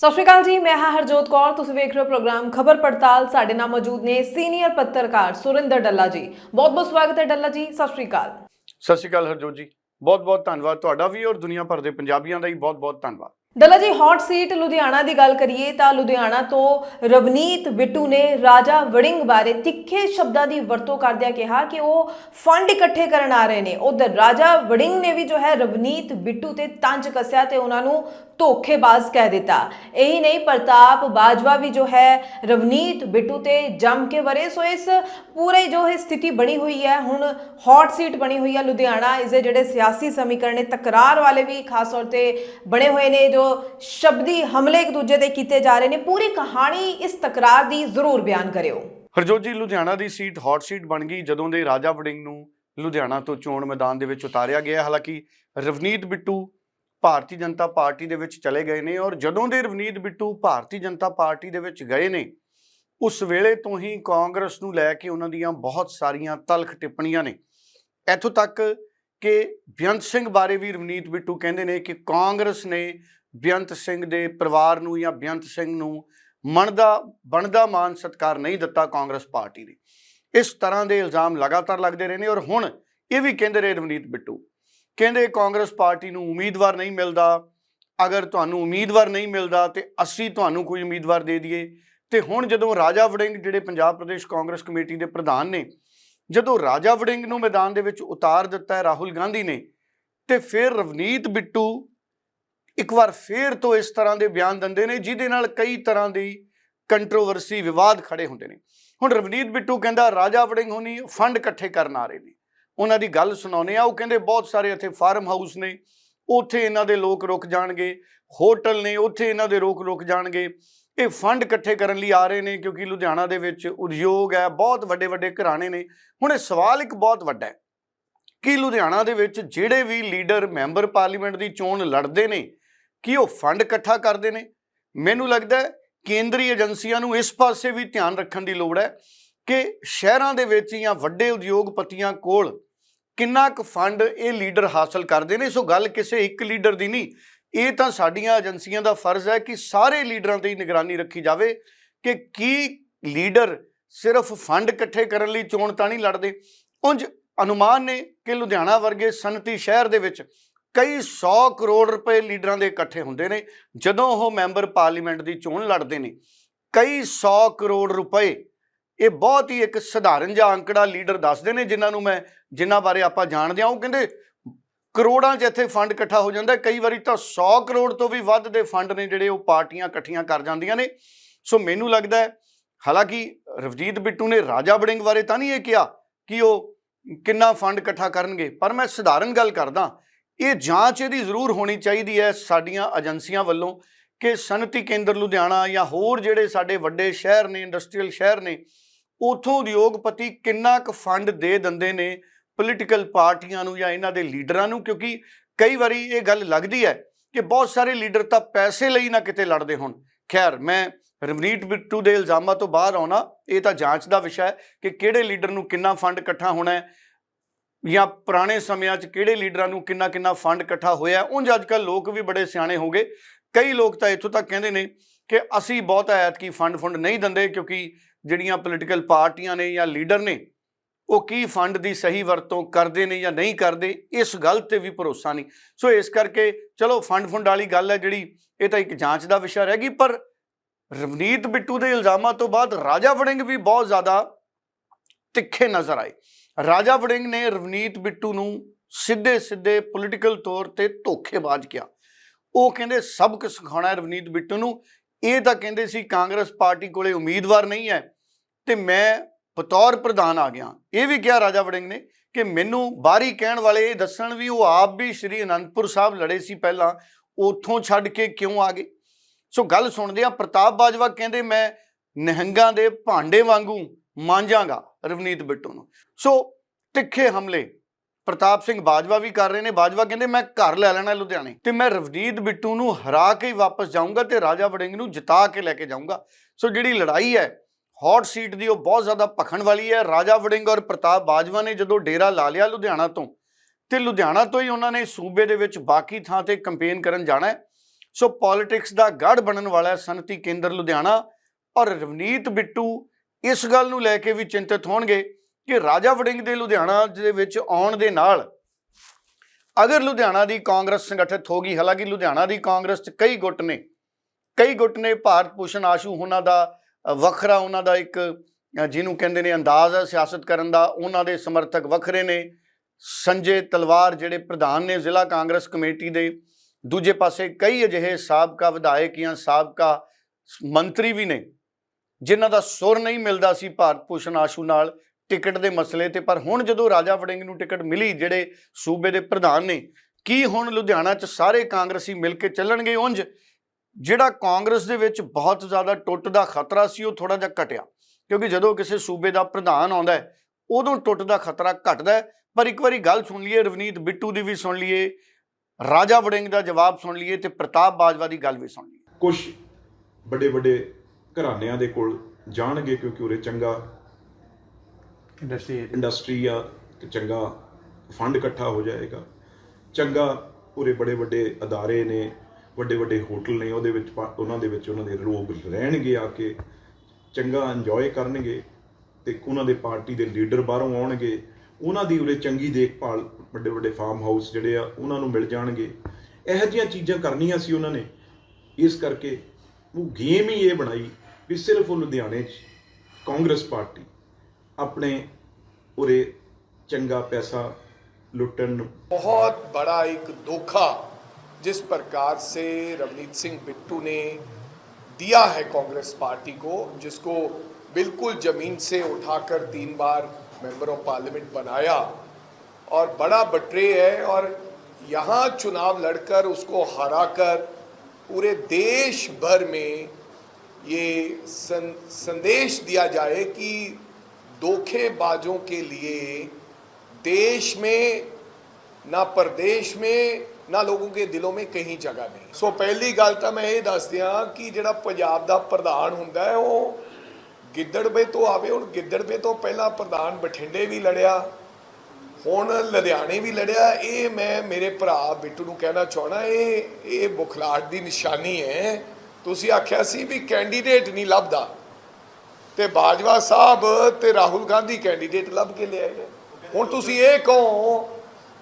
ਸਤਿ ਸ਼੍ਰੀ ਅਕਾਲ ਜੀ ਮੈਂ ਹਾਂ ਹਰਜੋਤ ਕੌਰ। ਤੁਸੀਂ ਵੇਖ ਰਹੇ ਹੋ ਪ੍ਰੋਗਰਾਮ ਖਬਰ ਪੜਤਾਲ। ਸਾਡੇ ਨਾਲ ਮੌਜੂਦ ਨੇ ਸੀਨੀਅਰ ਪੱਤਰਕਾਰ ਸੁਰਿੰਦਰ ਡੱਲਾ ਜੀ। ਬਹੁਤ ਬਹੁਤ ਸਵਾਗਤ ਹੈ ਡੱਲਾ ਜੀ। ਸਤਿ ਸ਼੍ਰੀ ਅਕਾਲ। ਸਤਿ ਸ਼੍ਰੀ ਅਕਾਲ ਹਰਜੋਤ ਜੀ। ਬਹੁਤ ਬਹੁਤ ਧੰਨਵਾਦ ਤੁਹਾਡਾ ਵੀ ਔਰ ਦੁਨੀਆ ਭਰ ਦੇ ਪੰਜਾਬੀਆਂ ਦਾ ਹੀ ਬਹੁਤ ਬਹੁਤ ਧੰਨਵਾਦ। ਡੱਲਾ ਜੀ ਹੌਟ ਸੀਟ ਲੁਧਿਆਣਾ ਦੀ ਗੱਲ ਕਰੀਏ ਤਾਂ ਲੁਧਿਆਣਾ ਤੋਂ ਰਵਨੀਤ ਬਿੱਟੂ ਨੇ ਰਾਜਾ ਵੜਿੰਗ ਬਾਰੇ ਤਿੱਖੇ ਸ਼ਬਦਾਂ ਦੀ ਵਰਤੋਂ ਕਰਦਿਆਂ ਕਿਹਾ ਕਿ ਉਹ ਫੰਡ ਇਕੱਠੇ ਕਰਨ ਆ ਰਹੇ ਨੇ। ਉਧਰ ਰਾਜਾ ਵੜਿੰਗ ਨੇ ਵੀ ਜੋ ਹੈ ਰਵਨੀਤ ਬਿੱਟੂ ਤੇ ਤੰਜ ਕੱਸਿਆ ਤੇ ਉਹਨਾਂ ਨੂੰ ਧੋਖੇਬਾਜ਼ ਕਹਿ ਦਿੱਤਾ। ਇਹੀ ਨਹੀਂ, ਪ੍ਰਤਾਪ ਬਾਜਵਾ ਵੀ ਜੋ ਹੈ, ਰਵਨੀਤ, ਬਿੱਟੂ ਤੇ ਜੰਮ ਕੇ ਵਰੇ। ਸੋ ਇਸ ਪੂਰੇ ਜੋ ਇਹ ਸਥਿਤੀ ਬਣੀ ਹੋਈ ਹੈ, ਹੁਣ ਹੌਟ ਸੀਟ ਬਣੀ ਹੋਈ ਹੈ ਲੁਧਿਆਣਾ। ਇਸ ਦੇ ਜਿਹੜੇ ਸਿਆਸੀ ਸਮੀਕਰਨ ਨੇ, ਤਕਰਾਰ ਵਾਲੇ ਵੀ ਖਾਸ ਤੌਰ ਤੇ ਬਣੇ ਹੋਏ ਨੇ, ਜੋ ਸ਼ਬਦੀ ਹਮਲੇ ਇੱਕ ਦੂਜੇ ਤੇ ਕੀਤੇ ਜਾ ਰਹੇ ਨੇ। ਪੂਰੀ ਕਹਾਣੀ ਇਸ ਤਕਰਾਰ ਦੀ ਜ਼ਰੂਰ ਬਿਆਨ ਕਰਿਓ। ਹਰਜੋਤ ਜੀ, ਲੁਧਿਆਣਾ ਦੀ ਸੀਟ ਹੌਟ ਸੀਟ ਬਣ ਗਈ ਜਦੋਂ ਦੇ ਰਾਜਾ ਵੜਿੰਗ ਨੂੰ ਲੁਧਿਆਣਾ ਤੋਂ ਚੋਣ ਮੈਦਾਨ ਦੇ ਵਿੱਚ ਉਤਾਰਿਆ ਗਿਆ। ਹਾਲਾਂਕਿ ਰਵਨੀਤ, ਬਿੱਟੂ ਭਾਰਤੀ ਜਨਤਾ ਪਾਰਟੀ ਦੇ ਵਿੱਚ ਚਲੇ ਗਏ ਨੇ ਔਰ ਜਦੋਂ ਦੇ ਰਵਨੀਤ ਬਿੱਟੂ ਭਾਰਤੀ ਜਨਤਾ ਪਾਰਟੀ ਦੇ ਵਿੱਚ ਗਏ ਨੇ, ਉਸ ਵੇਲੇ ਤੋਂ ਹੀ ਕਾਂਗਰਸ ਨੂੰ ਲੈ ਕੇ ਉਹਨਾਂ ਦੀਆਂ ਬਹੁਤ ਸਾਰੀਆਂ ਤਲਖ ਟਿੱਪਣੀਆਂ ਨੇ। ਇੱਥੋਂ ਤੱਕ ਕਿ ਬੇਅੰਤ ਸਿੰਘ ਬਾਰੇ ਵੀ ਰਵਨੀਤ ਬਿੱਟੂ ਕਹਿੰਦੇ ਨੇ ਕਿ ਕਾਂਗਰਸ ਨੇ ਬੇਅੰਤ ਸਿੰਘ ਦੇ ਪਰਿਵਾਰ ਨੂੰ ਜਾਂ ਬੇਅੰਤ ਸਿੰਘ ਨੂੰ ਮਨਦਾ ਬਣਦਾ ਮਾਨ ਸਤਕਾਰ ਨਹੀਂ ਦਿੱਤਾ ਕਾਂਗਰਸ ਪਾਰਟੀ ਨੇ। ਇਸ ਤਰ੍ਹਾਂ ਦੇ ਇਲਜ਼ਾਮ ਲਗਾਤਾਰ ਲੱਗਦੇ ਰਹੇ ਨੇ ਔਰ ਹੁਣ ਇਹ ਵੀ ਕਹਿੰਦੇ ਰਹੇ ਰਵਨੀਤ ਬਿੱਟੂ ਕਹਿੰਦੇ ਕਾਂਗਰਸ ਪਾਰਟੀ ਨੂੰ ਉਮੀਦਵਾਰ ਨਹੀਂ ਮਿਲਦਾ, ਅਗਰ ਤੁਹਾਨੂੰ ਉਮੀਦਵਾਰ ਨਹੀਂ ਮਿਲਦਾ ਤੇ ਅਸੀਂ ਤੁਹਾਨੂੰ ਕੋਈ ਉਮੀਦਵਾਰ ਦੇ ਦਈਏ। ਤੇ ਹੁਣ ਜਦੋਂ ਰਾਜਾ ਵੜਿੰਗ ਜਿਹੜੇ ਪੰਜਾਬ ਪ੍ਰਦੇਸ਼ ਕਾਂਗਰਸ ਕਮੇਟੀ ਦੇ ਪ੍ਰਧਾਨ ਨੇ, ਜਦੋਂ ਰਾਜਾ ਵੜਿੰਗ ਨੂੰ ਮੈਦਾਨ ਦੇ ਵਿੱਚ ਉਤਾਰ ਦਿੱਤਾ ਹੈ ਰਾਹੁਲ ਗਾਂਧੀ ਨੇ, ਤੇ ਫਿਰ ਰਵਨੀਤ ਬਿੱਟੂ ਇੱਕ ਵਾਰ ਫੇਰ ਤੋਂ ਇਸ ਤਰ੍ਹਾਂ ਦੇ ਬਿਆਨ ਦਿੰਦੇ ਨੇ, ਜਿਹਦੇ ਨਾਲ ਕਈ ਤਰ੍ਹਾਂ ਦੀ ਕੰਟਰੋਵਰਸੀ ਵਿਵਾਦ ਖੜੇ ਹੁੰਦੇ ਨੇ। ਹੁਣ ਰਵਨੀਤ ਬਿੱਟੂ ਕਹਿੰਦਾ ਰਾਜਾ ਵੜਿੰਗ ਹੋਣੀ ਫੰਡ ਇਕੱਠੇ ਕਰਨ ਆ ਰਹੇ ਨੇ। ਉਹਨਾਂ ਦੀ ਗੱਲ ਸੁਣਾਉਨੇ ਆ ਉਹ ਕਹਿੰਦੇ ਬਹੁਤ ਸਾਰੇ ਇੱਥੇ ਫਾਰਮ ਹਾਊਸ ਨੇ, ਉੱਥੇ ਇਹਨਾਂ ਦੇ ਲੋਕ ਰੁਕ ਜਾਣਗੇ ਹੋਟਲ ਨੇ, ਉੱਥੇ ਇਹਨਾਂ ਦੇ ਲੋਕ ਰੁਕ ਜਾਣਗੇ। ਇਹ ਫੰਡ ਇਕੱਠੇ ਕਰਨ ਲਈ ਆ ਰਹੇ ਨੇ ਕਿਉਂਕਿ ਲੁਧਿਆਣਾ ਦੇ ਵਿੱਚ ਉਦਯੋਗ ਹੈ, ਬਹੁਤ ਵੱਡੇ ਵੱਡੇ ਘਰਾਣੇ ਨੇ। ਹੁਣ ਇਹ ਸਵਾਲ ਇੱਕ ਬਹੁਤ ਵੱਡਾ ਹੈ ਕਿ ਲੁਧਿਆਣਾ ਦੇ ਵਿੱਚ ਜਿਹੜੇ ਵੀ ਲੀਡਰ ਮੈਂਬਰ ਪਾਰਲੀਮੈਂਟ ਦੀ ਚੋਣ ਲੜਦੇ ਨੇ, ਕੀ ਉਹ ਫੰਡ ਇਕੱਠਾ ਕਰਦੇ ਨੇ? ਮੈਨੂੰ ਲੱਗਦਾ ਹੈ ਕੇਂਦਰੀ ਏਜੰਸੀਆਂ ਨੂੰ ਇਸ ਪਾਸੇ ਵੀ ਧਿਆਨ ਰੱਖਣ ਦੀ ਲੋੜ ਹੈ ਕਿ ਸ਼ਹਿਰਾਂ ਦੇ ਵਿੱਚ ਜਾਂ ਵੱਡੇ ਉਦਯੋਗਪਤੀਆਂ ਕੋਲ ਕਿੰਨਾ ਕੁ ਫੰਡ ਇਹ ਲੀਡਰ ਹਾਸਲ ਕਰਦੇ ਨੇ? ਸੋ ਗੱਲ ਕਿਸੇ ਇੱਕ ਲੀਡਰ ਦੀ ਨਹੀਂ, ਇਹ ਤਾਂ ਸਾਡੀਆਂ ਏਜੰਸੀਆਂ ਦਾ ਫਰਜ਼ ਹੈ ਕਿ ਸਾਰੇ ਲੀਡਰਾਂ ਤੇ ਹੀ ਨਿਗਰਾਨੀ ਰੱਖੀ ਜਾਵੇ ਕਿ ਕੀ ਲੀਡਰ ਸਿਰਫ ਫੰਡ ਇਕੱਠੇ ਕਰਨ ਲਈ ਚੋਣ ਤਾਂ ਨਹੀਂ ਲੜਦੇ। ਉਂਝ ਅਨੁਮਾਨ ਨੇ ਕਿ ਲੁਧਿਆਣਾ ਵਰਗੇ ਸਨਅਤੀ ਸ਼ਹਿਰ ਦੇ ਵਿੱਚ ਕਈ 100 ਕਰੋੜ ਰੁਪਏ ਲੀਡਰਾਂ ਦੇ ਇਕੱਠੇ ਹੁੰਦੇ ਨੇ, ਜਦੋਂ ਉਹ ਮੈਂਬਰ ਪਾਰਲੀਮੈਂਟ ਦੀ ਚੋਣ ਲੜਦੇ ਨੇ। ਕਈ 100 ਕਰੋੜ ਰੁਪਏ, ਇਹ ਬਹੁਤ ਹੀ ਇੱਕ ਸਧਾਰਨ ਜਿਹਾ ਅੰਕੜਾ ਲੀਡਰ ਦੱਸਦੇ ਨੇ, ਜਿਨ੍ਹਾਂ ਨੂੰ ਮੈਂ ਜਿਨ੍ਹਾਂ ਬਾਰੇ ਆਪਾਂ ਜਾਣਦੇ ਹਾਂ, ਉਹ ਕਹਿੰਦੇ ਕਰੋੜਾਂ 'ਚ ਇੱਥੇ ਫੰਡ ਇਕੱਠਾ ਹੋ ਜਾਂਦਾ ਕਈ ਵਾਰੀ ਤਾਂ 100 ਕਰੋੜ ਤੋਂ ਵੀ ਵੱਧ ਦੇ ਫੰਡ ਨੇ ਜਿਹੜੇ ਉਹ ਪਾਰਟੀਆਂ ਇਕੱਠੀਆਂ ਕਰ ਜਾਂਦੀਆਂ ਨੇ। ਸੋ ਮੈਨੂੰ ਲੱਗਦਾ ਹੈ, ਹਾਲਾਂਕਿ ਰਵਜੀਤ ਬਿੱਟੂ ਨੇ ਰਾਜਾ ਬੜਿੰਗ ਬਾਰੇ ਤਾਂ ਨਹੀਂ ਇਹ ਕਿਹਾ ਕਿ ਉਹ ਕਿੰਨਾ ਫੰਡ ਇਕੱਠਾ ਕਰਨਗੇ, ਪਰ ਮੈਂ ਸਧਾਰਨ ਗੱਲ ਕਰਦਾ, ਇਹ ਜਾਂਚ ਇਹਦੀ ਜ਼ਰੂਰ ਹੋਣੀ ਚਾਹੀਦੀ ਹੈ ਸਾਡੀਆਂ ਏਜੰਸੀਆਂ ਵੱਲੋਂ ਕਿ ਸਨਅਤੀ ਕੇਂਦਰ ਲੁਧਿਆਣਾ ਜਾਂ ਹੋਰ ਜਿਹੜੇ ਸਾਡੇ ਵੱਡੇ ਸ਼ਹਿਰ ਨੇ, ਇੰਡਸਟਰੀਅਲ ਸ਼ਹਿਰ ਨੇ, ਉਥੋਂ ਉਦਯੋਗਪਤੀ ਕਿੰਨਾ ਕੁ ਫੰਡ ਦੇ ਦਿੰਦੇ ਨੇ ਪੋਲੀਟੀਕਲ ਪਾਰਟੀਆਂ ਨੂੰ ਜਾਂ ਇਹਨਾਂ ਦੇ ਲੀਡਰਾਂ ਨੂੰ, ਕਿਉਂਕਿ ਕਈ ਵਾਰੀ ਇਹ ਗੱਲ ਲੱਗਦੀ ਹੈ ਕਿ ਬਹੁਤ ਸਾਰੇ ਲੀਡਰ ਤਾਂ ਪੈਸੇ ਲਈ ਨਾ ਕਿਤੇ ਲੜਦੇ ਹੋਣ। ਖੈਰ, ਮੈਂ ਰਵਨੀਤ ਬਿੱਟੂ ਦੇ ਇਲਜ਼ਾਮਾਂ ਤੋਂ ਬਾਹਰ ਆਉਣਾ, ਇਹ ਤਾਂ ਜਾਂਚ ਦਾ ਵਿਸ਼ਾ ਹੈ ਕਿ ਕਿਹੜੇ ਲੀਡਰ ਨੂੰ ਕਿੰਨਾ ਫੰਡ ਇਕੱਠਾ ਹੋਣਾ ਹੈ ਜਾਂ ਪੁਰਾਣੇ ਸਮਿਆਂ 'ਚ ਕਿਹੜੇ ਲੀਡਰਾਂ ਨੂੰ ਕਿੰਨਾ ਕਿੰਨਾ ਫੰਡ ਇਕੱਠਾ ਹੋਇਆ ਉਂਝ ਅੱਜ ਕੱਲ੍ਹ ਲੋਕ ਵੀ ਬੜੇ ਸਿਆਣੇ ਹੋ ਗਏ। ਕਈ ਲੋਕ ਤਾਂ ਇੱਥੋਂ ਤੱਕ ਕਹਿੰਦੇ ਨੇ ਕਿ ਅਸੀਂ ਬਹੁਤ ਐਤਕੀ ਫੰਡ ਫੰਡ ਨਹੀਂ ਦਿੰਦੇ, ਕਿਉਂਕਿ ਜਿਹੜੀਆਂ ਪੋਲੀਟੀਕਲ ਪਾਰਟੀਆਂ ਨੇ ਜਾਂ ਲੀਡਰ ਨੇ ਉਹ ਕੀ ਫੰਡ ਦੀ ਸਹੀ ਵਰਤੋਂ ਕਰਦੇ ਨੇ ਜਾਂ ਨਹੀਂ ਕਰਦੇ, ਇਸ ਗੱਲ ਤੇ ਵੀ ਭਰੋਸਾ ਨਹੀਂ। ਸੋ ਇਸ ਕਰਕੇ ਚਲੋ ਫੰਡ ਫੰਡ ਵਾਲੀ ਗੱਲ ਹੈ ਜਿਹੜੀ, ਇਹ ਤਾਂ ਇੱਕ ਜਾਂਚ ਦਾ ਵਿਸ਼ਾ ਰਹਿ ਗਈ, ਪਰ ਰਵਨੀਤ ਬਿੱਟੂ ਦੇ ਇਲਜ਼ਾਮਾਂ ਤੋਂ ਬਾਅਦ ਰਾਜਾ ਵੜਿੰਗ ਵੀ ਬਹੁਤ ਜ਼ਿਆਦਾ ਤਿੱਖੇ ਨਜ਼ਰ ਆਏ। ਰਾਜਾ ਵੜਿੰਗ ਨੇ ਰਵਨੀਤ ਬਿੱਟੂ ਨੂੰ ਸਿੱਧੇ ਸਿੱਧੇ ਪੋਲੀਟੀਕਲ ਤੌਰ ਤੇ ਧੋਖੇਬਾਜ਼ ਕਿਹਾ। ਉਹ ਕਹਿੰਦੇ ਸਬਕ ਸਿਖਾਉਣਾ ਰਵਨੀਤ ਬਿੱਟੂ ਨੂੰ। ਇਹ ਤਾਂ ਕਹਿੰਦੇ ਸੀ, ਕਾਂਗਰਸ ਪਾਰਟੀ ਕੋਲੇ ਉਮੀਦਵਾਰ ਨਹੀਂ ਹੈ ਤੇ ਮੈਂ ਬਤੌਰ ਪ੍ਰਧਾਨ ਆ ਗਿਆ। ਇਹ ਵੀ ਕਿਹਾ ਰਾਜਾ ਵੜਿੰਗ ਨੇ ਕਿ ਮੈਨੂੰ ਬਾਹਰੀ ਕਹਿਣ ਵਾਲੇ ਇਹ ਦੱਸਣ ਵੀ ਉਹ ਆਪ ਵੀ ਸ਼੍ਰੀ ਅਨੰਦਪੁਰ ਸਾਹਿਬ ਲੜੇ ਸੀ ਪਹਿਲਾਂ, ਉਥੋਂ ਛੱਡ ਕੇ ਕਿਉਂ ਆ ਗਏ? ਸੋ ਗੱਲ ਸੁਣਦੇ ਆ ਪ੍ਰਤਾਪ ਬਾਜਵਾ ਕਹਿੰਦੇ, ਮੈਂ ਨਿਹੰਗਾਂ ਦੇ ਭਾਂਡੇ ਵਾਂਗੂ ਮਾਂਜਾਂਗਾ ਰਵਨੀਤ ਬਿੱਟੂ ਨੂੰ। ਸੋ ਤਿੱਖੇ ਹਮਲੇ, ਪ੍ਰਤਾਪ ਸਿੰਘ ਬਾਜਵਾ ਵੀ ਕਰ ਰਹੇ ਨੇ। ਬਾਜਵਾ ਕਹਿੰਦੇ, ਮੈਂ ਘਰ ਲੈ ਲੈਣਾ ਲੁਧਿਆਣੇ ਤੇ ਮੈਂ ਰਵਨੀਤ ਬਿੱਟੂ ਨੂੰ ਹਰਾ ਕੇ ਹੀ ਵਾਪਸ ਜਾਊਂਗਾ ਤੇ ਰਾਜਾ ਵੜਿੰਗ ਨੂੰ ਜਿਤਾ ਕੇ ਲੈ ਕੇ ਜਾਊਂਗਾ। ਸੋ ਜਿਹੜੀ ਲੜਾਈ ਹੈ ਹੌਟ ਸੀਟ ਦੀ ਉਹ ਬਹੁਤ ਜ਼ਿਆਦਾ ਭਖਣ ਵਾਲੀ ਹੈ। ਰਾਜਾ ਵੜਿੰਗ ਔਰ ਪ੍ਰਤਾਪ ਬਾਜਵਾ ਨੇ ਜਦੋਂ ਡੇਰਾ ਲਾ ਲਿਆ ਲੁਧਿਆਣਾ ਤੋਂ, ਤੇ ਲੁਧਿਆਣਾ ਤੋਂ ਹੀ ਉਹਨਾਂ ਨੇ ਸੂਬੇ ਦੇ ਵਿੱਚ ਬਾਕੀ ਥਾਂ ਤੇ ਕੈਂਪੇਨ ਕਰਨ ਜਾਣਾ ਹੈ। ਸੋ ਪੋਲਿਟਿਕਸ ਦਾ ਗੜ ਬਣਨ ਵਾਲਾ ਹੈ ਸਨਅਤੀ ਕੇਂਦਰ ਲੁਧਿਆਣਾ। ਔਰ ਰਵਨੀਤ ਬਿੱਟੂ ਇਸ ਗੱਲ ਨੂੰ ਲੈ ਕੇ ਵੀ ਚਿੰਤਤ ਹੋਣਗੇ ਕਿ ਰਾਜਾ ਵੜਿੰਗ ਦੇ ਲੁਧਿਆਣਾ ਦੇ ਵਿੱਚ ਆਉਣ ਦੇ ਨਾਲ ਅਗਰ ਲੁਧਿਆਣਾ ਦੀ ਕਾਂਗਰਸ ਸੰਗਠਿਤ ਹੋ ਗਈ, ਹਾਲਾਂਕਿ ਲੁਧਿਆਣਾ ਦੀ ਕਾਂਗਰਸ 'ਚ ਕਈ ਗੁੱਟ ਨੇ। ਕਈ ਗੁੱਟ ਨੇ ਭਾਰਤ ਭੂਸ਼ਣ ਆਸ਼ੂ ਉਹਨਾਂ ਦਾ ਵੱਖਰਾ ਉਹਨਾਂ ਦਾ ਇੱਕ ਜਿਹਨੂੰ ਕਹਿੰਦੇ ਨੇ ਅੰਦਾਜ਼ ਹੈ ਸਿਆਸਤ ਕਰਨ ਦਾ, ਉਹਨਾਂ ਦੇ ਸਮਰਥਕ ਵੱਖਰੇ ਨੇ। ਸੰਜੇ ਤਲਵਾਰ ਜਿਹੜੇ ਪ੍ਰਧਾਨ ਨੇ ਜ਼ਿਲ੍ਹਾ ਕਾਂਗਰਸ ਕਮੇਟੀ ਦੇ, ਦੂਜੇ ਪਾਸੇ ਕਈ ਅਜਿਹੇ ਸਾਬਕਾ ਵਿਧਾਇਕ ਜਾਂ ਸਾਬਕਾ ਮੰਤਰੀ ਵੀ ਨੇ, ਜਿਨ੍ਹਾਂ ਦਾ ਸੁਰ ਨਹੀਂ ਮਿਲਦਾ ਸੀ ਭਾਰਤ ਭੂਸ਼ਣ ਆਸ਼ੂ ਨਾਲ ਟਿਕਟ ਦੇ ਮਸਲੇ ਤੇ, ਪਰ ਹੁਣ ਜਦੋਂ ਰਾਜਾ ਵੜਿੰਗ ਨੂੰ ਟਿਕਟ ਮਿਲੀ, ਜਿਹੜੇ ਸੂਬੇ ਦੇ ਪ੍ਰਧਾਨ ਨੇ, ਕੀ ਹੁਣ ਲੁਧਿਆਣਾ 'ਚ ਸਾਰੇ ਕਾਂਗਰਸੀ ਮਿਲ ਕੇ ਚੱਲਣਗੇ ਉਂਝ? ਜਿਹੜਾ ਕਾਂਗਰਸ ਦੇ ਵਿੱਚ ਬਹੁਤ ਜ਼ਿਆਦਾ ਟੁੱਟ ਦਾ ਖਤਰਾ ਸੀ ਉਹ ਥੋੜਾ ਜਿਹਾ ਘਟਿਆ। ਕਿਉਂਕਿ ਜਦੋਂ ਕਿਸੇ ਸੂਬੇ ਦਾ ਪ੍ਰਧਾਨ ਆਉਂਦਾ ਹੈ ਉਦੋਂ ਟੁੱਟ ਦਾ ਖਤਰਾ ਘਟਦਾ ਹੈ। ਪਰ ਇੱਕ ਵਾਰੀ ਗੱਲ ਸੁਣ ਲਈਏ ਰਵਨੀਤ ਬਿੱਟੂ ਦੀ ਵੀ ਸੁਣ ਲਈਏ ਰਾਜਾ ਵੜਿੰਗ ਦਾ ਜਵਾਬ ਸੁਣ ਲਈਏ ਤੇ ਪ੍ਰਤਾਪ ਬਾਜਵਾ ਦੀ ਗੱਲ ਵੀ ਸੁਣ ਲਈਏ। ਕੁਝ ਵੱਡੇ ਵੱਡੇ ਘਰਾਣਿਆਂ ਦੇ ਕੋਲ ਜਾਣਗੇ ਕਿਉਂਕਿ ਉਰੇ ਚੰਗਾ ਇੰਡਸਟਰੀ ਇੰਡਸਟਰੀ ਆ ਤੇ ਚੰਗਾ ਫੰਡ ਇਕੱਠਾ ਹੋ ਜਾਏਗਾ। ਚੰਗਾ ਉਰੇ ਬੜੇ ਵੱਡੇ ਅਦਾਰੇ ਨੇ ਵੱਡੇ ਵੱਡੇ ਹੋਟਲ ਨੇ, ਉਹਦੇ ਵਿੱਚ ਉਹਨਾਂ ਦੇ ਵਿੱਚ ਉਹਨਾਂ ਦੇ ਲੋਕ ਰਹਿਣਗੇ ਆ ਕੇ, ਚੰਗਾ ਇੰਜੋਏ ਕਰਨਗੇ ਤੇ ਉਹਨਾਂ ਦੇ ਪਾਰਟੀ ਦੇ ਲੀਡਰ ਬਾਹਰੋਂ ਆਉਣਗੇ, ਉਹਨਾਂ ਦੀ ਉਰੇ ਚੰਗੀ ਦੇਖਭਾਲ ਵੱਡੇ ਵੱਡੇ ਫਾਰਮ ਹਾਊਸ ਜਿਹੜੇ ਆ, ਉਹਨਾਂ ਨੂੰ ਮਿਲ ਜਾਣਗੇ। ਇਹੋ ਜਿਹੀਆਂ ਚੀਜ਼ਾਂ ਕਰਨੀਆਂ ਸੀ ਉਹਨਾਂ ਨੇ। ਇਸ ਕਰਕੇ ਉਹ ਗੇਮ ਹੀ ਇਹ ਬਣਾਈ ਵੀ ਸਿਰਫ ਉਹ ਲੁਧਿਆਣੇ 'ਚ ਕਾਂਗਰਸ ਪਾਰਟੀ ਆਪਣੇ ਉਰੇ ਚੰਗਾ ਪੈਸਾ ਲੁੱਟਣ ਨੂੰ ਬਹੁਤ ਬੜਾ ਇੱਕ ਧੋਖਾ जिस प्रकार से रवनीत सिंह बिट्टू ने दिया है कांग्रेस पार्टी को जिसको बिल्कुल ज़मीन से उठाकर तीन बार मेंबर ऑफ़ पार्लियामेंट बनाया और बड़ा बटरे है और यहाँ चुनाव लड़कर उसको हराकर पूरे देश भर में ये सं, संदेश दिया जाए कि धोखेबाजों के लिए देश में ना प्रदेश में ਨਾ ਲੋਕਾਂ ਦੇ ਦਿਲੋਂ में ਕहीं ਜਗ੍ਹਾ ਨਹੀਂ। ਸੋ ਪਹਿਲੀ ਗੱਲ ਤਾਂ ਮੈਂ ਇਹ ਦੱਸ ਦਿਆਂ ਕਿ ਜਿਹੜਾ ਪੰਜਾਬ ਦਾ ਪ੍ਰਧਾਨ ਹੁੰਦਾ ਹੈ, ਉਹ ਗਿੱਦੜਵੇ ਤੋਂ ਆਵੇ। ਹੁਣ ਗਿੱਦੜਵੇ ਤੋਂ ਪਹਿਲਾਂ ਪ੍ਰਧਾਨ ਬਠਿੰਡੇ ਵੀ ਲੜਿਆ, ਹੁਣ ਲੁਧਿਆਣੇ ਵੀ ਲੜਿਆ। ਇਹ ਮੈਂ ਮੇਰੇ ਭਰਾ ਬਿੱਟੂ ਨੂੰ ਕਹਿਣਾ ਚਾਹਣਾ ਇਹ ਇਹ ਬੁਖਲਾਟ ਦੀ ਨਿਸ਼ਾਨੀ ਹੈ। ਤੁਸੀਂ ਆਖਿਆ ਸੀ ਵੀ ਕੈਂਡੀਡੇਟ ਨਹੀਂ ਲੱਭਦਾ। ਤੇ ਬਾਜਵਾ ਸਾਹਿਬ ਤੇ ਰਾਹੁਲ ਗਾਂਧੀ ਕੈਂਡੀਡੇਟ ਲੱਭ ਕੇ ਲਿਆਏ ਹੁਣ ਤੁਸੀਂ ਇਹ ਕਹੋ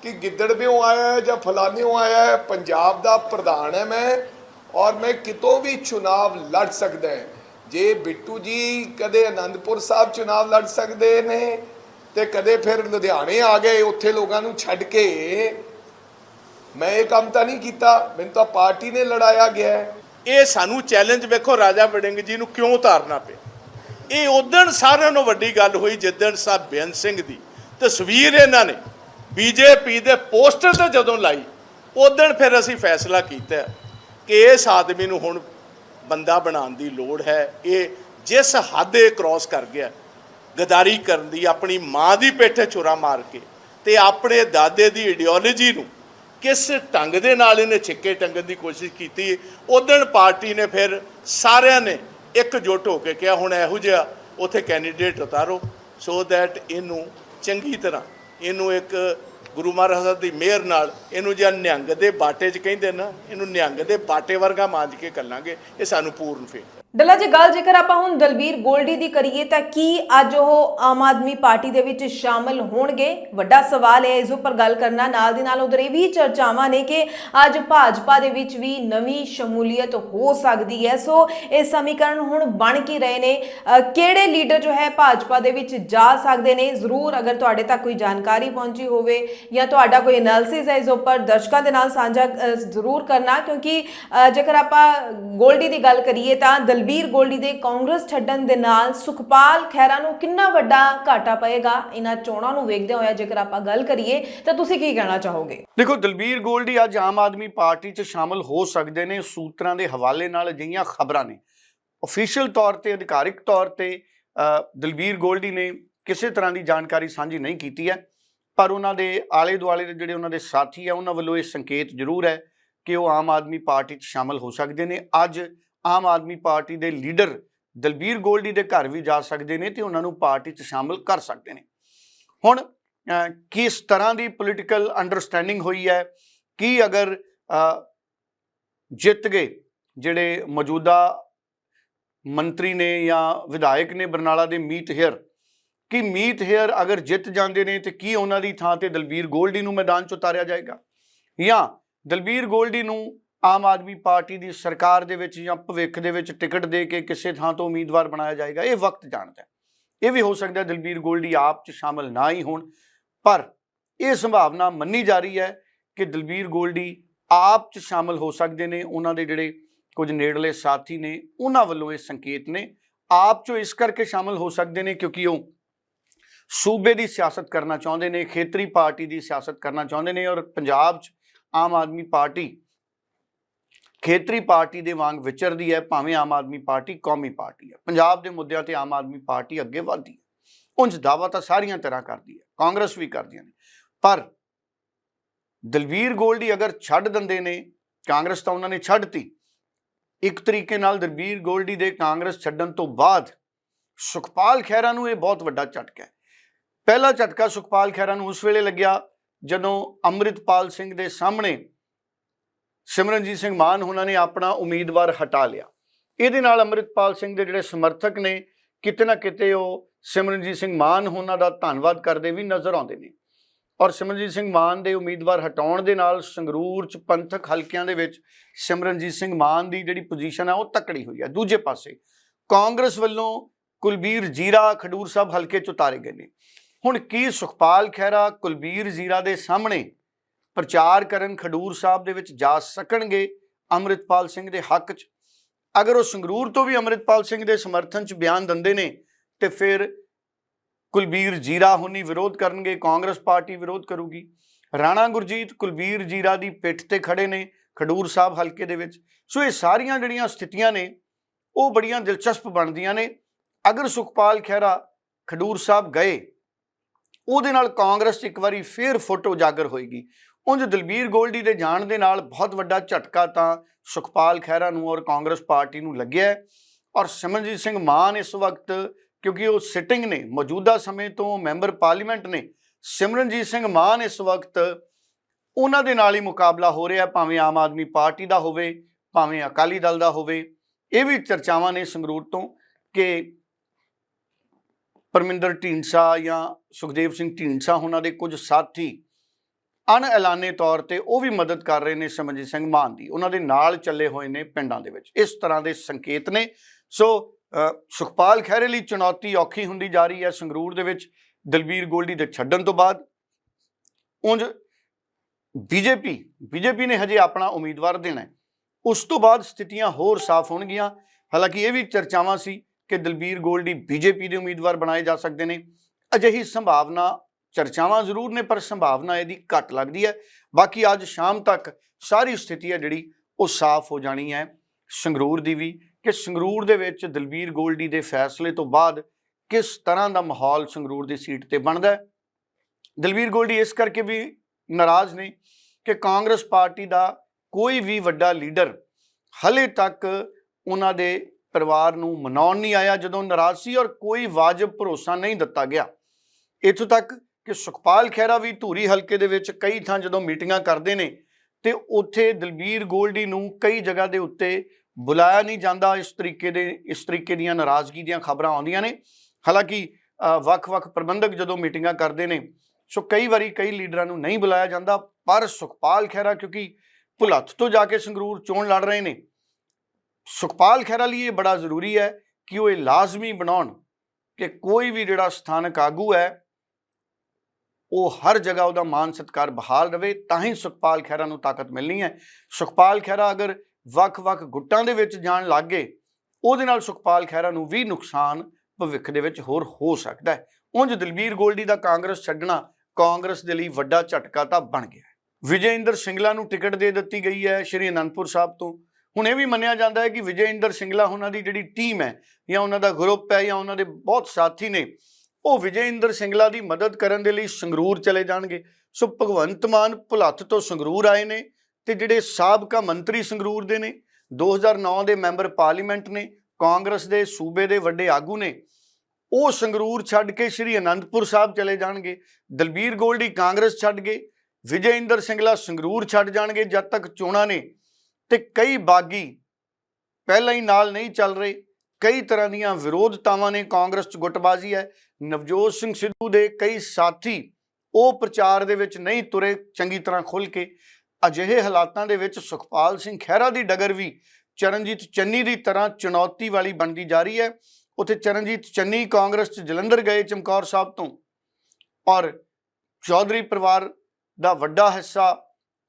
ਕਿ ਗਿੱਦੜਵਿਓ ਆਇਆ ਹੈ ਜਾਂ ਫਲਾਨਿਓ ਆਇਆ ਹੈ, ਪੰਜਾਬ ਦਾ ਪ੍ਰਧਾਨ ਹੈ ਮੈਂ ਔਰ ਮੈਂ ਕਿਤੋਂ ਵੀ ਚੁਣਾਵ ਲੜ ਸਕਦਾ ਹਾਂ। ਜੇ ਬਿੱਟੂ ਜੀ ਕਦੇ ਆਨੰਦਪੁਰ ਸਾਹਿਬ ਚੁਣਾਵ ਲੜ ਸਕਦੇ ਨੇ ਤੇ ਕਦੇ ਫਿਰ ਲੁਧਿਆਣੇ ਆ ਗਏ, ਉੱਥੇ ਲੋਕਾਂ ਨੂੰ ਛੱਡ ਕੇ, ਮੈਂ ਇਹ ਕੰਮ ਤਾਂ ਨਹੀਂ ਕੀਤਾ। ਮੈਨੂੰ ਤਾਂ ਪਾਰਟੀ ਨੇ ਲੜਾਇਆ ਗਿਆ ਇਹ ਸਾਨੂੰ ਚੈਲੰਜ ਵੇਖੋ ਰਾਜਾ ਵੜਿੰਗ ਜੀ ਨੂੰ ਕਿਉਂ ਉਤਾਰਨਾ ਪਿਆ? ਇਹ ਉਦਣ ਸਾਰਿਆਂ ਨੂੰ ਵੱਡੀ ਗੱਲ ਹੋਈ ਜਿੱਦਣ ਸਾਹਿਬ ਬੇਅੰਤ ਸਿੰਘ ਦੀ। ਤਸਵੀਰ ਇਹਨਾਂ ਨੇ ਬੀਜੇਪੀ ਦੇ ਪੋਸਟਰ ਤੇ ਜਦੋਂ ਲਾਈ ਉਦਣ ਫਿਰ ਅਸੀਂ ਫੈਸਲਾ ਕੀਤਾ ਕਿ ਇਸ ਆਦਮੀ ਨੂੰ ਹੁਣ ਬੰਦਾ ਬਣਾਉਣ ਦੀ ਲੋੜ ਹੈ। ਇਹ ਜਿਸ ਹੱਦ ਇਹ ਕ੍ਰਾਸ ਕਰ ਗਿਆ, ਗਦਾਰੀ ਕਰਨ ਦੀ, ਆਪਣੀ ਮਾਂ ਦੀ ਪੇਠੇ ਛੁਰਾ ਮਾਰ ਕੇ ਤੇ ਆਪਣੇ ਦਾਦੇ ਦੀ ਆਈਡੀਓਲੋਜੀ ਨੂੰ ਕਿਸ ਢੰਗ ਦੇ ਨਾਲ ਇਹਨੇ ਛਿੱਕੇ ਟੰਗਣ ਦੀ ਕੋਸ਼ਿਸ਼ ਕੀਤੀ ਉਦਣ ਪਾਰਟੀ ਨੇ ਫਿਰ ਸਾਰਿਆਂ ਨੇ ਇਕਜੁੱਟ ਹੋ ਕੇ ਕਿਹਾ, ਹੁਣ ਇਹੋ ਜਿਹਾ ਉੱਥੇ ਕੈਂਡੀਡੇਟ ਉਤਾਰੋ ਸੋ ਦੈਟ ਇਹਨੂੰ ਚੰਗੀ ਤਰ੍ਹਾਂ ਇਹਨੂੰ ਇੱਕ ਗੁਰੂ ਮਹਾਰਾਜ ਦੀ ਮਿਹਰ ਨਾਲ ਇਹਨੂੰ ਜਾਂ ਨਿਹੰਗ ਦੇ ਬਾਟੇ 'ਚ ਕਹਿੰਦੇ ਨਾ, ਇਹਨੂੰ ਨਿਹੰਗ ਦੇ ਬਾਟੇ ਵਰਗਾ ਮਾਂਜ ਕੇ ਕੱਲਾਂਗੇ, ਇਹ ਸਾਨੂੰ ਪੂਰਨ ਫੇਰ। ਡੱਲਾ, ਜੀ ਗੱਲ ਜੇਕਰ ਆਪਾਂ ਹੁਣ ਦਲਬੀਰ ਗੋਲਡੀ ਦੀ ਕਰੀਏ ਤਾਂ ਕੀ ਅੱਜ ਉਹ ਆਮ ਆਦਮੀ ਪਾਰਟੀ ਦੇ ਵਿੱਚ ਸ਼ਾਮਲ ਹੋਣਗੇ? ਵੱਡਾ ਸਵਾਲ ਹੈ, ਇਸ ਉੱਪਰ ਗੱਲ ਕਰਨਾ। ਨਾਲ ਦੀ ਨਾਲ ਉਧਰ ਇਹ ਵੀ ਚਰਚਾਵਾਂ ਨੇ ਕਿ ਅੱਜ ਭਾਜਪਾ ਦੇ ਵਿੱਚ ਵੀ ਨਵੀਂ ਸ਼ਮੂਲੀਅਤ ਹੋ ਸਕਦੀ ਹੈ। ਸੋ ਇਹ ਸਮੀਕਰਨ ਹੁਣ ਬਣ ਕੀ ਰਹੇ ਨੇ? ਕਿਹੜੇ ਲੀਡਰ ਜੋ ਹੈ ਭਾਜਪਾ ਦੇ ਵਿੱਚ ਜਾ ਸਕਦੇ ਨੇ? ਜ਼ਰੂਰ ਅਗਰ ਤੁਹਾਡੇ ਤੱਕ ਕੋਈ ਜਾਣਕਾਰੀ ਪਹੁੰਚੀ ਹੋਵੇ ਜਾਂ ਤੁਹਾਡਾ ਕੋਈ ਐਨਾਲਿਸਿਸ ਹੈ ਇਸ ਉੱਪਰ, ਦਰਸ਼ਕਾਂ ਦੇ ਨਾਲ ਸਾਂਝਾ ਜ਼ਰੂਰ ਕਰਨਾ। ਕਿਉਂਕਿ ਜੇਕਰ ਆਪਾਂ ਗੋਲਡੀ ਦੀ ਗੱਲ ਕਰੀਏ ਤਾਂ ਦਲ ਦਲਬੀਰ ਗੋਲਡੀ ਦੇ ਕਾਂਗਰਸ ਛੱਡਣ ਦੇ ਨਾਲ ਸੁਖਪਾਲ ਖਹਿਰਾ ਨੂੰ ਕਿੰਨਾ ਵੱਡਾ ਘਾਟਾ ਪਏਗਾ? ਇਹਨਾਂ ਚੋਣਾਂ ਨੂੰ ਵੇਖਦੇ ਹੋਇਆ ਜੇਕਰ ਆਪਾਂ ਗੱਲ ਕਰੀਏ, ਤਾਂ ਤੁਸੀਂ ਕੀ ਕਹਿਣਾ ਚਾਹੋਗੇ? ਦੇਖੋ, ਦਲਬੀਰ ਗੋਲਡੀ ਅੱਜ ਆਮ ਆਦਮੀ ਪਾਰਟੀ 'ਚ ਸ਼ਾਮਲ ਹੋ ਸਕਦੇ ਨੇ, ਸੂਤਰਾਂ ਦੇ ਹਵਾਲੇ ਨਾਲ ਅਜਿਹੀਆਂ ਖਬਰਾਂ ਨੇ। ਅਫੀਸ਼ੀਅਲ ਤੌਰ ਤੇ, ਅਧਿਕਾਰਿਕ ਤੌਰ ਤੇ ਦਲਬੀਰ ਗੋਲਡੀ ਨੇ ਕਿਸੇ ਤਰ੍ਹਾਂ ਦੀ ਜਾਣਕਾਰੀ ਸਾਂਝੀ ਨਹੀਂ ਕੀਤੀ ਹੈ, ਪਰ ਉਹਨਾਂ ਦੇ ਆਲੇ ਦੁਆਲੇ ਦੇ ਜਿਹੜੇ ਉਹਨਾਂ ਦੇ ਸਾਥੀ ਆ, ਉਹਨਾਂ ਵੱਲੋਂ ਇਹ ਸੰਕੇਤ ਜ਼ਰੂਰ ਹੈ ਕਿ ਉਹ ਆਮ ਆਦਮੀ ਪਾਰਟੀ 'ਚ ਸ਼ਾਮਲ ਹੋ ਸਕਦੇ ਨੇ। ਅੱਜ ਆਮ ਆਦਮੀ ਪਾਰਟੀ ਦੇ ਲੀਡਰ ਦਲਬੀਰ ਗੋਲਡੀ ਦੇ ਘਰ ਵੀ ਜਾ ਸਕਦੇ ਨੇ ਤੇ ਉਹਨਾਂ ਨੂੰ ਪਾਰਟੀ 'ਚ ਸ਼ਾਮਲ ਕਰ ਸਕਦੇ ਨੇ। ਹੁਣ ਕਿਸ ਤਰ੍ਹਾਂ ਦੀ ਪੋਲੀਟੀਕਲ ਅੰਡਰਸਟੈਂਡਿੰਗ ਹੋਈ ਹੈ? ਕੀ ਅਗਰ ਜਿੱਤ ਗਏ ਜਿਹੜੇ ਮੌਜੂਦਾ ਮੰਤਰੀ ਨੇ ਜਾਂ ਵਿਧਾਇਕ ਨੇ ਬਰਨਾਲਾ ਦੇ ਮੀਤ ਹੇਅਰ, ਕਿ ਮੀਤ ਹੇਅਰ ਅਗਰ ਜਿੱਤ ਜਾਂਦੇ ਨੇ ਤੇ ਕੀ ਉਹਨਾਂ ਦੀ ਥਾਂ ਤੇ ਦਲਬੀਰ ਗੋਲਡੀ ਨੂੰ ਮੈਦਾਨ 'ਚ ਉਤਾਰਿਆ ਜਾਏਗਾ? ਜਾਂ ਦਲਬੀਰ ਗੋਲਡੀ ਨੂੰ ਆਮ ਆਦਮੀ ਪਾਰਟੀ ਦੀ ਸਰਕਾਰ ਦੇ ਵਿੱਚ ਜਾਂ ਭਵਿੱਖ ਦੇ ਵਿੱਚ ਟਿਕਟ ਦੇ ਕੇ ਕਿਸੇ ਥਾਂ ਤੋਂ ਉਮੀਦਵਾਰ ਬਣਾਇਆ ਜਾਏਗਾ, ਇਹ ਵਕਤ ਜਾਣਦਾ ਇਹ ਵੀ ਹੋ ਸਕਦਾ ਹੈ ਦਲਬੀਰ ਗੋਲਡੀ ਆਪ 'ਚ ਸ਼ਾਮਲ ਨਾ ਹੀ ਹੋਣ, ਪਰ ਇਹ ਸੰਭਾਵਨਾ ਮੰਨੀ ਜਾ ਰਹੀ ਹੈ ਕਿ ਦਲਬੀਰ ਗੋਲਡੀ ਆਪ 'ਚ ਸ਼ਾਮਲ ਹੋ ਸਕਦੇ ਨੇ, ਉਹਨਾਂ ਦੇ ਜਿਹੜੇ ਕੁਝ ਨੇੜਲੇ ਸਾਥੀ ਨੇ, ਉਹਨਾਂ ਵੱਲੋਂ ਇਹ ਸੰਕੇਤ ਨੇ। ਆਪ 'ਚੋਂ ਇਸ ਕਰਕੇ ਸ਼ਾਮਲ ਹੋ ਸਕਦੇ ਨੇ ਕਿਉਂਕਿ ਉਹ ਸੂਬੇ ਦੀ ਸਿਆਸਤ ਕਰਨਾ ਚਾਹੁੰਦੇ ਨੇ, ਖੇਤਰੀ ਪਾਰਟੀ ਦੀ ਸਿਆਸਤ ਕਰਨਾ ਚਾਹੁੰਦੇ ਨੇ ਔਰ ਪੰਜਾਬ 'ਚ ਆਮ ਆਦਮੀ ਪਾਰਟੀ ਖੇਤਰੀ ਪਾਰਟੀ ਦੇ ਵਾਂਗ ਵਿਚਰਦੀ ਹੈ, ਭਾਵੇਂ ਆਮ ਆਦਮੀ ਪਾਰਟੀ ਕੌਮੀ ਪਾਰਟੀ ਹੈ। ਪੰਜਾਬ ਦੇ ਮੁੱਦਿਆਂ ਤੇ ਆਮ ਆਦਮੀ ਪਾਰਟੀ ਅੱਗੇ ਵਧਦੀ ਹੈ। ਉਂਝ ਦਾਵਾ ਤਾਂ ਸਾਰੀਆਂ ਤਰ੍ਹਾਂ ਕਰਦੀ ਹੈ, ਕਾਂਗਰਸ ਵੀ ਕਰਦੀਆਂ ਨੇ। ਪਰ ਦਲਵੀਰ ਗੋਲਡੀ ਅਗਰ ਛੱਡ ਦਿੰਦੇ ਨੇ, ਕਾਂਗਰਸ ਤਾਂ ਉਹਨਾਂ ਨੇ ਛੱਡਤੀ। ਇੱਕ ਤਰੀਕੇ ਨਾਲ ਦਲਵੀਰ ਗੋਲਡੀ ਦੇ ਕਾਂਗਰਸ ਛੱਡਣ ਤੋਂ ਬਾਅਦ ਸੁਖਪਾਲ ਖਹਿਰਾ ਨੂੰ ਇਹ ਬਹੁਤ ਵੱਡਾ ਝਟਕਾ ਹੈ। ਪਹਿਲਾ ਝਟਕਾ ਸੁਖਪਾਲ ਖਹਿਰਾ ਨੂੰ ਉਸ ਵੇਲੇ ਲੱਗਿਆ ਜਦੋਂ ਅੰਮ੍ਰਿਤਪਾਲ ਸਿੰਘ ਦੇ ਸਾਹਮਣੇ ਸਿਮਰਨਜੀਤ ਸਿੰਘ ਮਾਨ, ਉਹਨਾਂ ਨੇ ਆਪਣਾ ਉਮੀਦਵਾਰ ਹਟਾ ਲਿਆ। ਇਹਦੇ ਨਾਲ ਅੰਮ੍ਰਿਤਪਾਲ ਸਿੰਘ ਦੇ ਜਿਹੜੇ ਸਮਰਥਕ ਨੇ, ਕਿਤੇ ਨਾ ਕਿਤੇ ਉਹ ਸਿਮਰਨਜੀਤ ਸਿੰਘ ਮਾਨ ਉਹਨਾਂ ਦਾ ਧੰਨਵਾਦ ਕਰਦੇ ਵੀ ਨਜ਼ਰ ਆਉਂਦੇ ਨੇ। ਔਰ ਸਿਮਰਨਜੀਤ ਸਿੰਘ ਮਾਨ ਦੇ ਉਮੀਦਵਾਰ ਹਟਾਉਣ ਦੇ ਨਾਲ ਸੰਗਰੂਰ ਚ ਪੰਥਕ ਹਲਕਿਆਂ ਦੇ ਵਿੱਚ ਸਿਮਰਨਜੀਤ ਸਿੰਘ ਮਾਨ ਦੀ ਜਿਹੜੀ ਪੋਜੀਸ਼ਨ ਹੈ ਉਹ ਤਕੜੀ ਹੋਈ ਹੈ ਦੂਜੇ ਪਾਸੇ ਕਾਂਗਰਸ ਵੱਲੋਂ ਕੁਲਬੀਰ ਜੀਰਾ ਖਡੂਰ ਸਾਹਿਬ ਹਲਕੇ ਚ ਉਤਾਰੇ ਗਏ ਨੇ। ਹੁਣ ਕੀ ਸੁਖਪਾਲ ਖਹਿਰਾ, ਕੁਲਬੀਰ ਜੀਰਾ ਦੇ ਸਾਹਮਣੇ ਪ੍ਰਚਾਰ ਕਰਨ ਖਡੂਰ ਸਾਹਿਬ ਦੇ ਵਿੱਚ ਜਾ ਸਕਣਗੇ ਅੰਮ੍ਰਿਤਪਾਲ ਸਿੰਘ ਦੇ ਹੱਕ 'ਚ। ਅਗਰ ਉਹ ਸੰਗਰੂਰ ਤੋਂ ਵੀ ਅੰਮ੍ਰਿਤਪਾਲ ਸਿੰਘ ਦੇ ਸਮਰਥਨ 'ਚ ਬਿਆਨ ਦਿੰਦੇ ਨੇ, ਤੇ ਫਿਰ ਕੁਲਬੀਰ ਜੀਰਾ ਹੁਣੀ ਵਿਰੋਧ ਕਰਨਗੇ, ਕਾਂਗਰਸ ਪਾਰਟੀ ਵਿਰੋਧ ਕਰੂਗੀ। ਰਾਣਾ ਗੁਰਜੀਤ ਕੁਲਬੀਰ ਜੀਰਾ ਦੀ ਪਿੱਠ ਤੇ ਖੜੇ ਨੇ ਖਡੂਰ ਸਾਹਿਬ ਹਲਕੇ ਦੇ ਵਿੱਚ। ਸੋ ਇਹ ਸਾਰੀਆਂ ਜਿਹੜੀਆਂ ਸਥਿਤੀਆਂ ਨੇ, ਉਹ ਬੜੀਆਂ ਦਿਲਚਸਪ ਬਣਦੀਆਂ ਨੇ। ਅਗਰ ਸੁਖਪਾਲ ਖਹਿਰਾ ਖਡੂਰ ਸਾਹਿਬ ਗਏ, ਉਹਦੇ ਨਾਲ ਕਾਂਗਰਸ ਇੱਕ ਵਾਰੀ ਫੇਰ ਫੋਟੋ ਉਜਾਗਰ ਹੋਏਗੀ। ਉਂਝ ਦਲਬੀਰ ਗੋਲਡੀ ਦੇ ਜਾਣ ਦੇ ਨਾਲ ਬਹੁਤ ਵੱਡਾ ਝਟਕਾ ਤਾਂ ਸੁਖਪਾਲ ਖਹਿਰਾ ਨੂੰ ਔਰ ਕਾਂਗਰਸ ਪਾਰਟੀ ਨੂੰ ਲੱਗਿਆ ਔਰ ਸਿਮਰਨਜੀਤ ਸਿੰਘ ਮਾਨ ਇਸ ਵਕਤ, ਕਿਉਂਕਿ ਉਹ ਸਿਟਿੰਗ ਨੇ, ਮੌਜੂਦਾ ਸਮੇਂ ਤੋਂ ਮੈਂਬਰ ਪਾਰਲੀਮੈਂਟ ਨੇ, ਸਿਮਰਨਜੀਤ ਸਿੰਘ ਮਾਨ ਇਸ ਵਕਤ ਉਹਨਾਂ ਦੇ ਨਾਲ ਹੀ ਮੁਕਾਬਲਾ ਹੋ ਰਿਹਾ ਭਾਵੇਂ ਆਮ ਆਦਮੀ ਪਾਰਟੀ ਦਾ ਹੋਵੇ, ਭਾਵੇਂ ਅਕਾਲੀ ਦਲ ਦਾ ਹੋਵੇ। ਇਹ ਵੀ ਚਰਚਾਵਾਂ ਨੇ ਸੰਗਰੂਰ ਤੋਂ ਕਿ ਪਰਮਿੰਦਰ ਢੀਂਡਸਾ ਜਾਂ ਸੁਖਦੇਵ ਸਿੰਘ ਢੀਂਡਸਾ, ਉਹਨਾਂ ਦੇ ਕੁਝ ਸਾਥੀ ਅਣਐਲਾਨੇ ਤੌਰ ਤੇ ਉਹ ਵੀ ਮਦਦ ਕਰ ਰਹੇ ਨੇ ਸਿਮਰਜੀਤ ਸਿੰਘ ਮਾਨ ਦੀ। ਉਹਨਾਂ ਦੇ ਨਾਲ ਚੱਲੇ ਹੋਏ ਨੇ ਪਿੰਡਾਂ ਦੇ ਵਿੱਚ। ਇਸ ਤਰ੍ਹਾਂ ਦੇ ਸੰਕੇਤ ਨੇ। ਸੋ ਸੁਖਪਾਲ ਖਹਿਰੇ ਲਈ ਚੁਣੌਤੀ ਔਖੀ ਹੁੰਦੀ ਜਾ ਰਹੀ ਹੈ ਸੰਗਰੂਰ ਦੇ ਵਿੱਚ ਦਲਬੀਰ ਗੋਲਡੀ ਦੇ ਛੱਡਣ ਤੋਂ ਬਾਅਦ। ਉਂਝ ਬੀਜੇਪੀ ਬੀਜੇਪੀ ਨੇ ਹਜੇ ਆਪਣਾ ਉਮੀਦਵਾਰ ਦੇਣਾ ਹੈ। ਉਸ ਤੋਂ ਬਾਅਦ ਸਥਿਤੀਆਂ ਹੋਰ ਸਾਫ਼ ਹੋਣਗੀਆਂ। ਹਾਲਾਂਕਿ ਇਹ ਵੀ ਚਰਚਾਵਾਂ ਸੀ ਕਿ ਦਲਬੀਰ ਗੋਲਡੀ ਬੀਜੇਪੀ ਦੇ ਉਮੀਦਵਾਰ ਬਣਾਏ ਜਾ ਸਕਦੇ ਨੇ। ਅਜਿਹੀ ਸੰਭਾਵਨਾ ਚਰਚਾਵਾਂ ਜ਼ਰੂਰ ਨੇ, ਪਰ ਸੰਭਾਵਨਾ ਇਹਦੀ ਘੱਟ ਲੱਗਦੀ ਹੈ। ਬਾਕੀ ਅੱਜ ਸ਼ਾਮ ਤੱਕ ਸਾਰੀ ਸਥਿਤੀ ਹੈ ਜਿਹੜੀ, ਉਹ ਸਾਫ਼ ਹੋ ਜਾਣੀ ਹੈ। ਸੰਗਰੂਰ ਦੀ ਵੀ, ਕਿ ਸੰਗਰੂਰ ਦੇ ਵਿੱਚ ਦਲਬੀਰ ਗੋਲਡੀ ਦੇ ਫੈਸਲੇ ਤੋਂ ਬਾਅਦ ਕਿਸ ਤਰ੍ਹਾਂ ਦਾ ਮਾਹੌਲ ਸੰਗਰੂਰ ਦੀ ਸੀਟ ਤੇ ਬਣਦਾ ਹੈ? ਦਲਬੀਰ ਗੋਲਡੀ ਇਸ ਕਰਕੇ ਵੀ ਨਾਰਾਜ਼ ਨੇ ਕਿ ਕਾਂਗਰਸ ਪਾਰਟੀ ਦਾ ਕੋਈ ਵੀ ਵੱਡਾ ਲੀਡਰ ਹਲੇ ਤੱਕ ਉਹਨਾਂ ਦੇ ਪਰਿਵਾਰ ਨੂੰ ਮਨਾਉਣ ਨਹੀਂ ਆਇਆ, ਜਦੋਂ ਨਾਰਾਜ਼ ਸੀ ਔਰ ਕੋਈ ਵਾਜਬ ਭਰੋਸਾ ਨਹੀਂ ਦਿੱਤਾ ਗਿਆ। ਇੱਥੋਂ ਤੱਕ ਕਿ ਸੁਖਪਾਲ ਖਹਿਰਾ ਵੀ ਧੂਰੀ ਹਲਕੇ ਦੇ ਵਿੱਚ ਕਈ ਥਾਂ ਜਦੋਂ ਮੀਟਿੰਗਾਂ ਕਰਦੇ ਨੇ ਤੇ ਉੱਥੇ ਦਲਬੀਰ ਗੋਲਡੀ ਨੂੰ ਕਈ ਜਗ੍ਹਾ ਦੇ ਉੱਤੇ ਬੁਲਾਇਆ ਨਹੀਂ ਜਾਂਦਾ, ਇਸ ਤਰੀਕੇ ਦੇ, ਇਸ ਤਰੀਕੇ ਦੀਆਂ ਨਾਰਾਜ਼ਗੀ ਦੀਆਂ ਖਬਰਾਂ ਆਉਂਦੀਆਂ ਨੇ। ਹਾਲਾਂਕਿ ਵੱਖ-ਵੱਖ ਪ੍ਰਬੰਧਕ ਜਦੋਂ ਮੀਟਿੰਗਾਂ ਕਰਦੇ ਨੇ, ਸੋ ਕਈ ਵਾਰੀ ਕਈ ਲੀਡਰਾਂ ਨੂੰ ਨਹੀਂ ਬੁਲਾਇਆ ਜਾਂਦਾ, ਪਰ ਸੁਖਪਾਲ ਖਹਿਰਾ ਕਿਉਂਕਿ ਭੁਲੱਥ ਤੋਂ ਜਾ ਕੇ ਸੰਗਰੂਰ ਚੋਣ ਲੜ ਰਹੇ ਨੇ, ਸੁਖਪਾਲ ਖਹਿਰਾ ਲਈ ਇਹ ਬੜਾ ਜ਼ਰੂਰੀ ਹੈ ਕਿ ਉਹ ਇਹ ਲਾਜ਼ਮੀ ਬਣਾਉਣ ਕਿ ਕੋਈ ਵੀ ਜਿਹੜਾ ਸਥਾਨਕ ਆਗੂ ਹੈ ਉਹ ਹਰ ਜਗ੍ਹਾ ਉਹਦਾ ਮਾਨ ਸਤਕਾਰ ਬਹਾਲ ਰਵੇ, ਤਾਂ ਹੀ ਸੁਖਪਾਲ ਖਹਿਰਾ ਨੂੰ ਤਾਕਤ ਮਿਲਣੀ ਹੈ। ਸੁਖਪਾਲ ਖਹਿਰਾ ਅਗਰ ਵੱਖ-ਵੱਖ ਗੁੱਟਾਂ ਦੇ ਵਿੱਚ ਜਾਣ ਲੱਗ ਗਏ, ਉਹਦੇ ਨਾਲ ਸੁਖਪਾਲ ਖਹਿਰਾ ਨੂੰ ਵੀ ਨੁਕਸਾਨ ਭਵਿੱਖ ਦੇ ਵਿੱਚ ਹੋਰ ਹੋ ਸਕਦਾ ਹੈ। ਉਂਝ ਦਲਬੀਰ ਗੋਲਡੀ ਦਾ ਕਾਂਗਰਸ ਛੱਡਣਾ ਕਾਂਗਰਸ ਦੇ ਲਈ ਵੱਡਾ ਝਟਕਾ ਤਾਂ ਬਣ ਗਿਆ ਹੈ। ਵਿਜੇ ਇੰਦਰ ਸਿੰਗਲਾ ਨੂੰ ਟਿਕਟ ਦੇ ਦਿੱਤੀ ਗਈ ਹੈ ਸ਼੍ਰੀ ਅਨੰਦਪੁਰ ਸਾਹਿਬ ਤੋਂ। ਹੁਣ ਇਹ ਵੀ ਮੰਨਿਆ ਜਾਂਦਾ ਹੈ ਕਿ ਵਿਜੇ ਇੰਦਰ ਸਿੰਗਲਾ ਉਹਨਾਂ ਦੀ ਜਿਹੜੀ ਟੀਮ ਹੈ ਜਾਂ ਉਹਨਾਂ ਦਾ ਗਰੁੱਪ ਹੈ ਜਾਂ ਉਹਨਾਂ ਦੇ ਬਹੁਤ ਸਾਥੀ ਨੇ ਉਹ ਵਿਜੇ ਇੰਦਰ ਸਿੰਗਲਾ ਦੀ ਮਦਦ ਕਰਨ ਦੇ ਲਈ ਸੰਗਰੂਰ ਚਲੇ ਜਾਣਗੇ। ਸੋ ਭਗਵੰਤ ਮਾਨ ਭੁਲੱਥ ਤੋਂ ਸੰਗਰੂਰ ਆਏ ਨੇ ਤੇ ਜਿਹੜੇ ਸਾਬਕਾ ਮੰਤਰੀ ਸੰਗਰੂਰ ਦੇ ਨੇ 2009 ਦੇ ਮੈਂਬਰ ਪਾਰਲੀਮੈਂਟ ਨੇ, ਕਾਂਗਰਸ ਦੇ, ਸੂਬੇ ਦੇ ਵੱਡੇ ਆਗੂ ਨੇ, ਉਹ ਸੰਗਰੂਰ ਛੱਡ ਕੇ ਸ਼੍ਰੀ ਅਨੰਦਪੁਰ ਸਾਹਿਬ ਚਲੇ ਜਾਣਗੇ। ਦਲਬੀਰ ਗੋਲਡੀ ਕਾਂਗਰਸ ਛੱਡ ਗਏ, ਵਿਜੇ ਇੰਦਰ ਸਿੰਗਲਾ ਸੰਗਰੂਰ ਛੱਡ ਜਾਣਗੇ ਜਦ ਤੱਕ ਚੋਣਾਂ ਨੇ ਤੇ ਕਈ ਬਾਗੀ ਪਹਿਲਾਂ ਹੀ ਨਾਲ ਨਹੀਂ ਚੱਲ ਰਹੇ, ਕਈ ਤਰ੍ਹਾਂ ਦੀਆਂ ਵਿਰੋਧਤਾਵਾਂ ਨੇ ਕਾਂਗਰਸ 'ਚ ਗੁੱਟਬਾਜ਼ੀ ਹੈ। ਨਵਜੋਤ ਸਿੰਘ ਸਿੱਧੂ ਦੇ ਕਈ ਸਾਥੀ ਉਹ ਪ੍ਰਚਾਰ ਦੇ ਵਿੱਚ ਨਹੀਂ ਤੁਰੇ ਚੰਗੀ ਤਰ੍ਹਾਂ ਖੁੱਲ ਕੇ। ਅਜਿਹੇ ਹਾਲਾਤਾਂ ਦੇ ਵਿੱਚ ਸੁਖਪਾਲ ਸਿੰਘ ਖਹਿਰਾ ਦੀ ਡਗਰ ਵੀ ਚਰਨਜੀਤ ਚੰਨੀ ਦੀ ਤਰ੍ਹਾਂ ਚੁਣੌਤੀ ਵਾਲੀ ਬਣਦੀ ਜਾ ਰਹੀ ਹੈ। ਉੱਥੇ ਚਰਨਜੀਤ ਚੰਨੀ ਕਾਂਗਰਸ 'ਚ ਜਲੰਧਰ ਗਏ ਚਮਕੌਰ ਸਾਹਿਬ ਤੋਂ। ਔਰ ਚੌਧਰੀ ਪਰਿਵਾਰ ਦਾ ਵੱਡਾ ਹਿੱਸਾ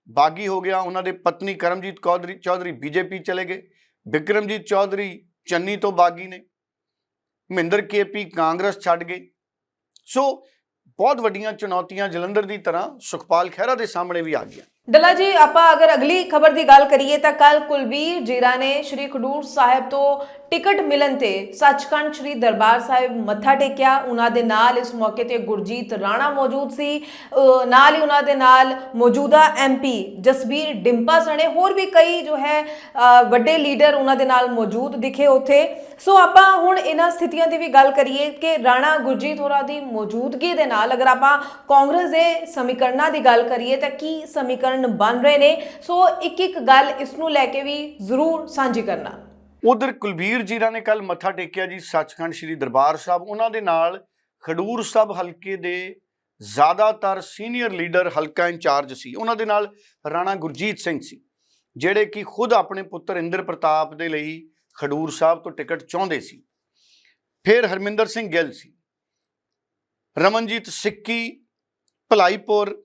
ਬਾਗੀ ਹੋ ਗਿਆ। ਉਹਨਾਂ ਦੇ ਪਤਨੀ ਕਰਮਜੀਤ ਚੌਧਰੀ ਚੌਧਰੀ ਬੀਜੇਪੀ ਚਲੇ ਗਏ। ਵਿਕਰਮਜੀਤ ਚੌਧਰੀ ਚੰਨੀ ਤੋਂ ਬਾਗੀ ਨੇ। ਮਹਿੰਦਰ ਕੇਪੀ ਕਾਂਗਰਸ ਛੱਡ ਗਏ ਸੋ ਬਹੁਤ ਵੱਡੀਆਂ ਚੁਣੌਤੀਆਂ ਜਲੰਧਰ ਦੀ ਤਰ੍ਹਾਂ ਸੁਖਪਾਲ ਖਹਿਰਾ ਦੇ ਸਾਹਮਣੇ ਵੀ ਆ ਗਈਆਂ। ਡੱਲਾ ਜੀ, ਆਪਾਂ ਅਗਰ ਅਗਲੀ ਖਬਰ ਦੀ ਗੱਲ ਕਰੀਏ ਤਾਂ ਕੱਲ ਕੁਲਬੀਰ ਜੀਰਾ ਨੇ ਸ਼੍ਰੀ ਖਡੂਰ ਸਾਹਿਬ ਤੋਂ ਟਿਕਟ ਮਿਲਣ ਤੇ ਸੱਚਖੰਡ ਸ਼੍ਰੀ ਦਰਬਾਰ ਸਾਹਿਬ ਮੱਥਾ ਟੇਕਿਆ। ਉਹਨਾਂ ਦੇ ਨਾਲ ਇਸ ਮੌਕੇ ਤੇ ਗੁਰਜੀਤ ਰਾਣਾ ਮੌਜੂਦ ਸੀ। ਨਾਲ ਹੀ ਉਹਨਾਂ ਦੇ ਨਾਲ ਮੌਜੂਦਾ ਐਮਪੀ ਜਸਬੀਰ ਡਿੰਪਾ ਸਣੇ, ਹੋਰ ਵੀ ਕਈ ਜੋ ਹੈ ਵੱਡੇ ਲੀਡਰ ਉਹਨਾਂ ਦੇ ਨਾਲ ਮੌਜੂਦ ਦਿਖੇ ਉੱਥੇ। ਸੋ ਆਪਾਂ ਹੁਣ ਇਹਨਾਂ ਸਥਿਤੀਆਂ ਦੀ ਵੀ ਗੱਲ ਕਰੀਏ ਕਿ ਰਾਣਾ ਗੁਰਜੀਤ ਹੋਰਾਂ ਦੀ ਮੌਜੂਦਗੀ ਦੇ ਨਾਲ ਅਗਰ ਆਪਾਂ ਕਾਂਗਰਸ ਦੇ ਸਮੀਕਰਨਾਂ ਦੀ ਗੱਲ ਕਰੀਏ ਤਾਂ ਕੀ ਸਮੀਕਰਨ ਬਣ ਰਹੇ ਨੇ। ਸੋ ਇੱਕ ਇੱਕ ਗੱਲ ਇਸ ਨੂੰ ਲੈ ਕੇ ਵੀ ਜ਼ਰੂਰ ਸਾਂਝੀ ਕਰਨਾ। ਉਧਰ ਕੁਲਬੀਰ ਜੀਰਾ ਨੇ ਕੱਲ ਮੱਥਾ ਟੇਕਿਆ ਜੀ, ਸੱਚਖੰਡ ਸ੍ਰੀ ਦਰਬਾਰ ਸਾਹਿਬ। ਉਹਨਾਂ ਦੇ ਨਾਲ ਖਡੂਰ ਸਾਹਿਬ ਹਲਕੇ ਦੇ ਜ਼ਿਆਦਾਤਰ ਸੀਨੀਅਰ ਲੀਡਰ ਹਲਕਾ ਇੰਚਾਰਜ ਸੀ। ਉਹਨਾਂ ਦੇ ਨਾਲ ਰਾਣਾ ਗੁਰਜੀਤ ਸਿੰਘ ਸੀ, ਜਿਹੜੇ ਕਿ ਖੁਦ ਆਪਣੇ ਪੁੱਤਰ ਇੰਦਰ ਪ੍ਰਤਾਪ ਦੇ ਲਈ ਖਡੂਰ ਸਾਹਿਬ ਤੋਂ ਟਿਕਟ ਚਾਹੁੰਦੇ ਸੀ। ਫਿਰ ਹਰਮਿੰਦਰ ਸਿੰਘ ਗਿੱਲ ਸੀ, ਰਮਨਜੀਤ ਸਿੱਕੀ, ਭਲਾਈਪੁਰ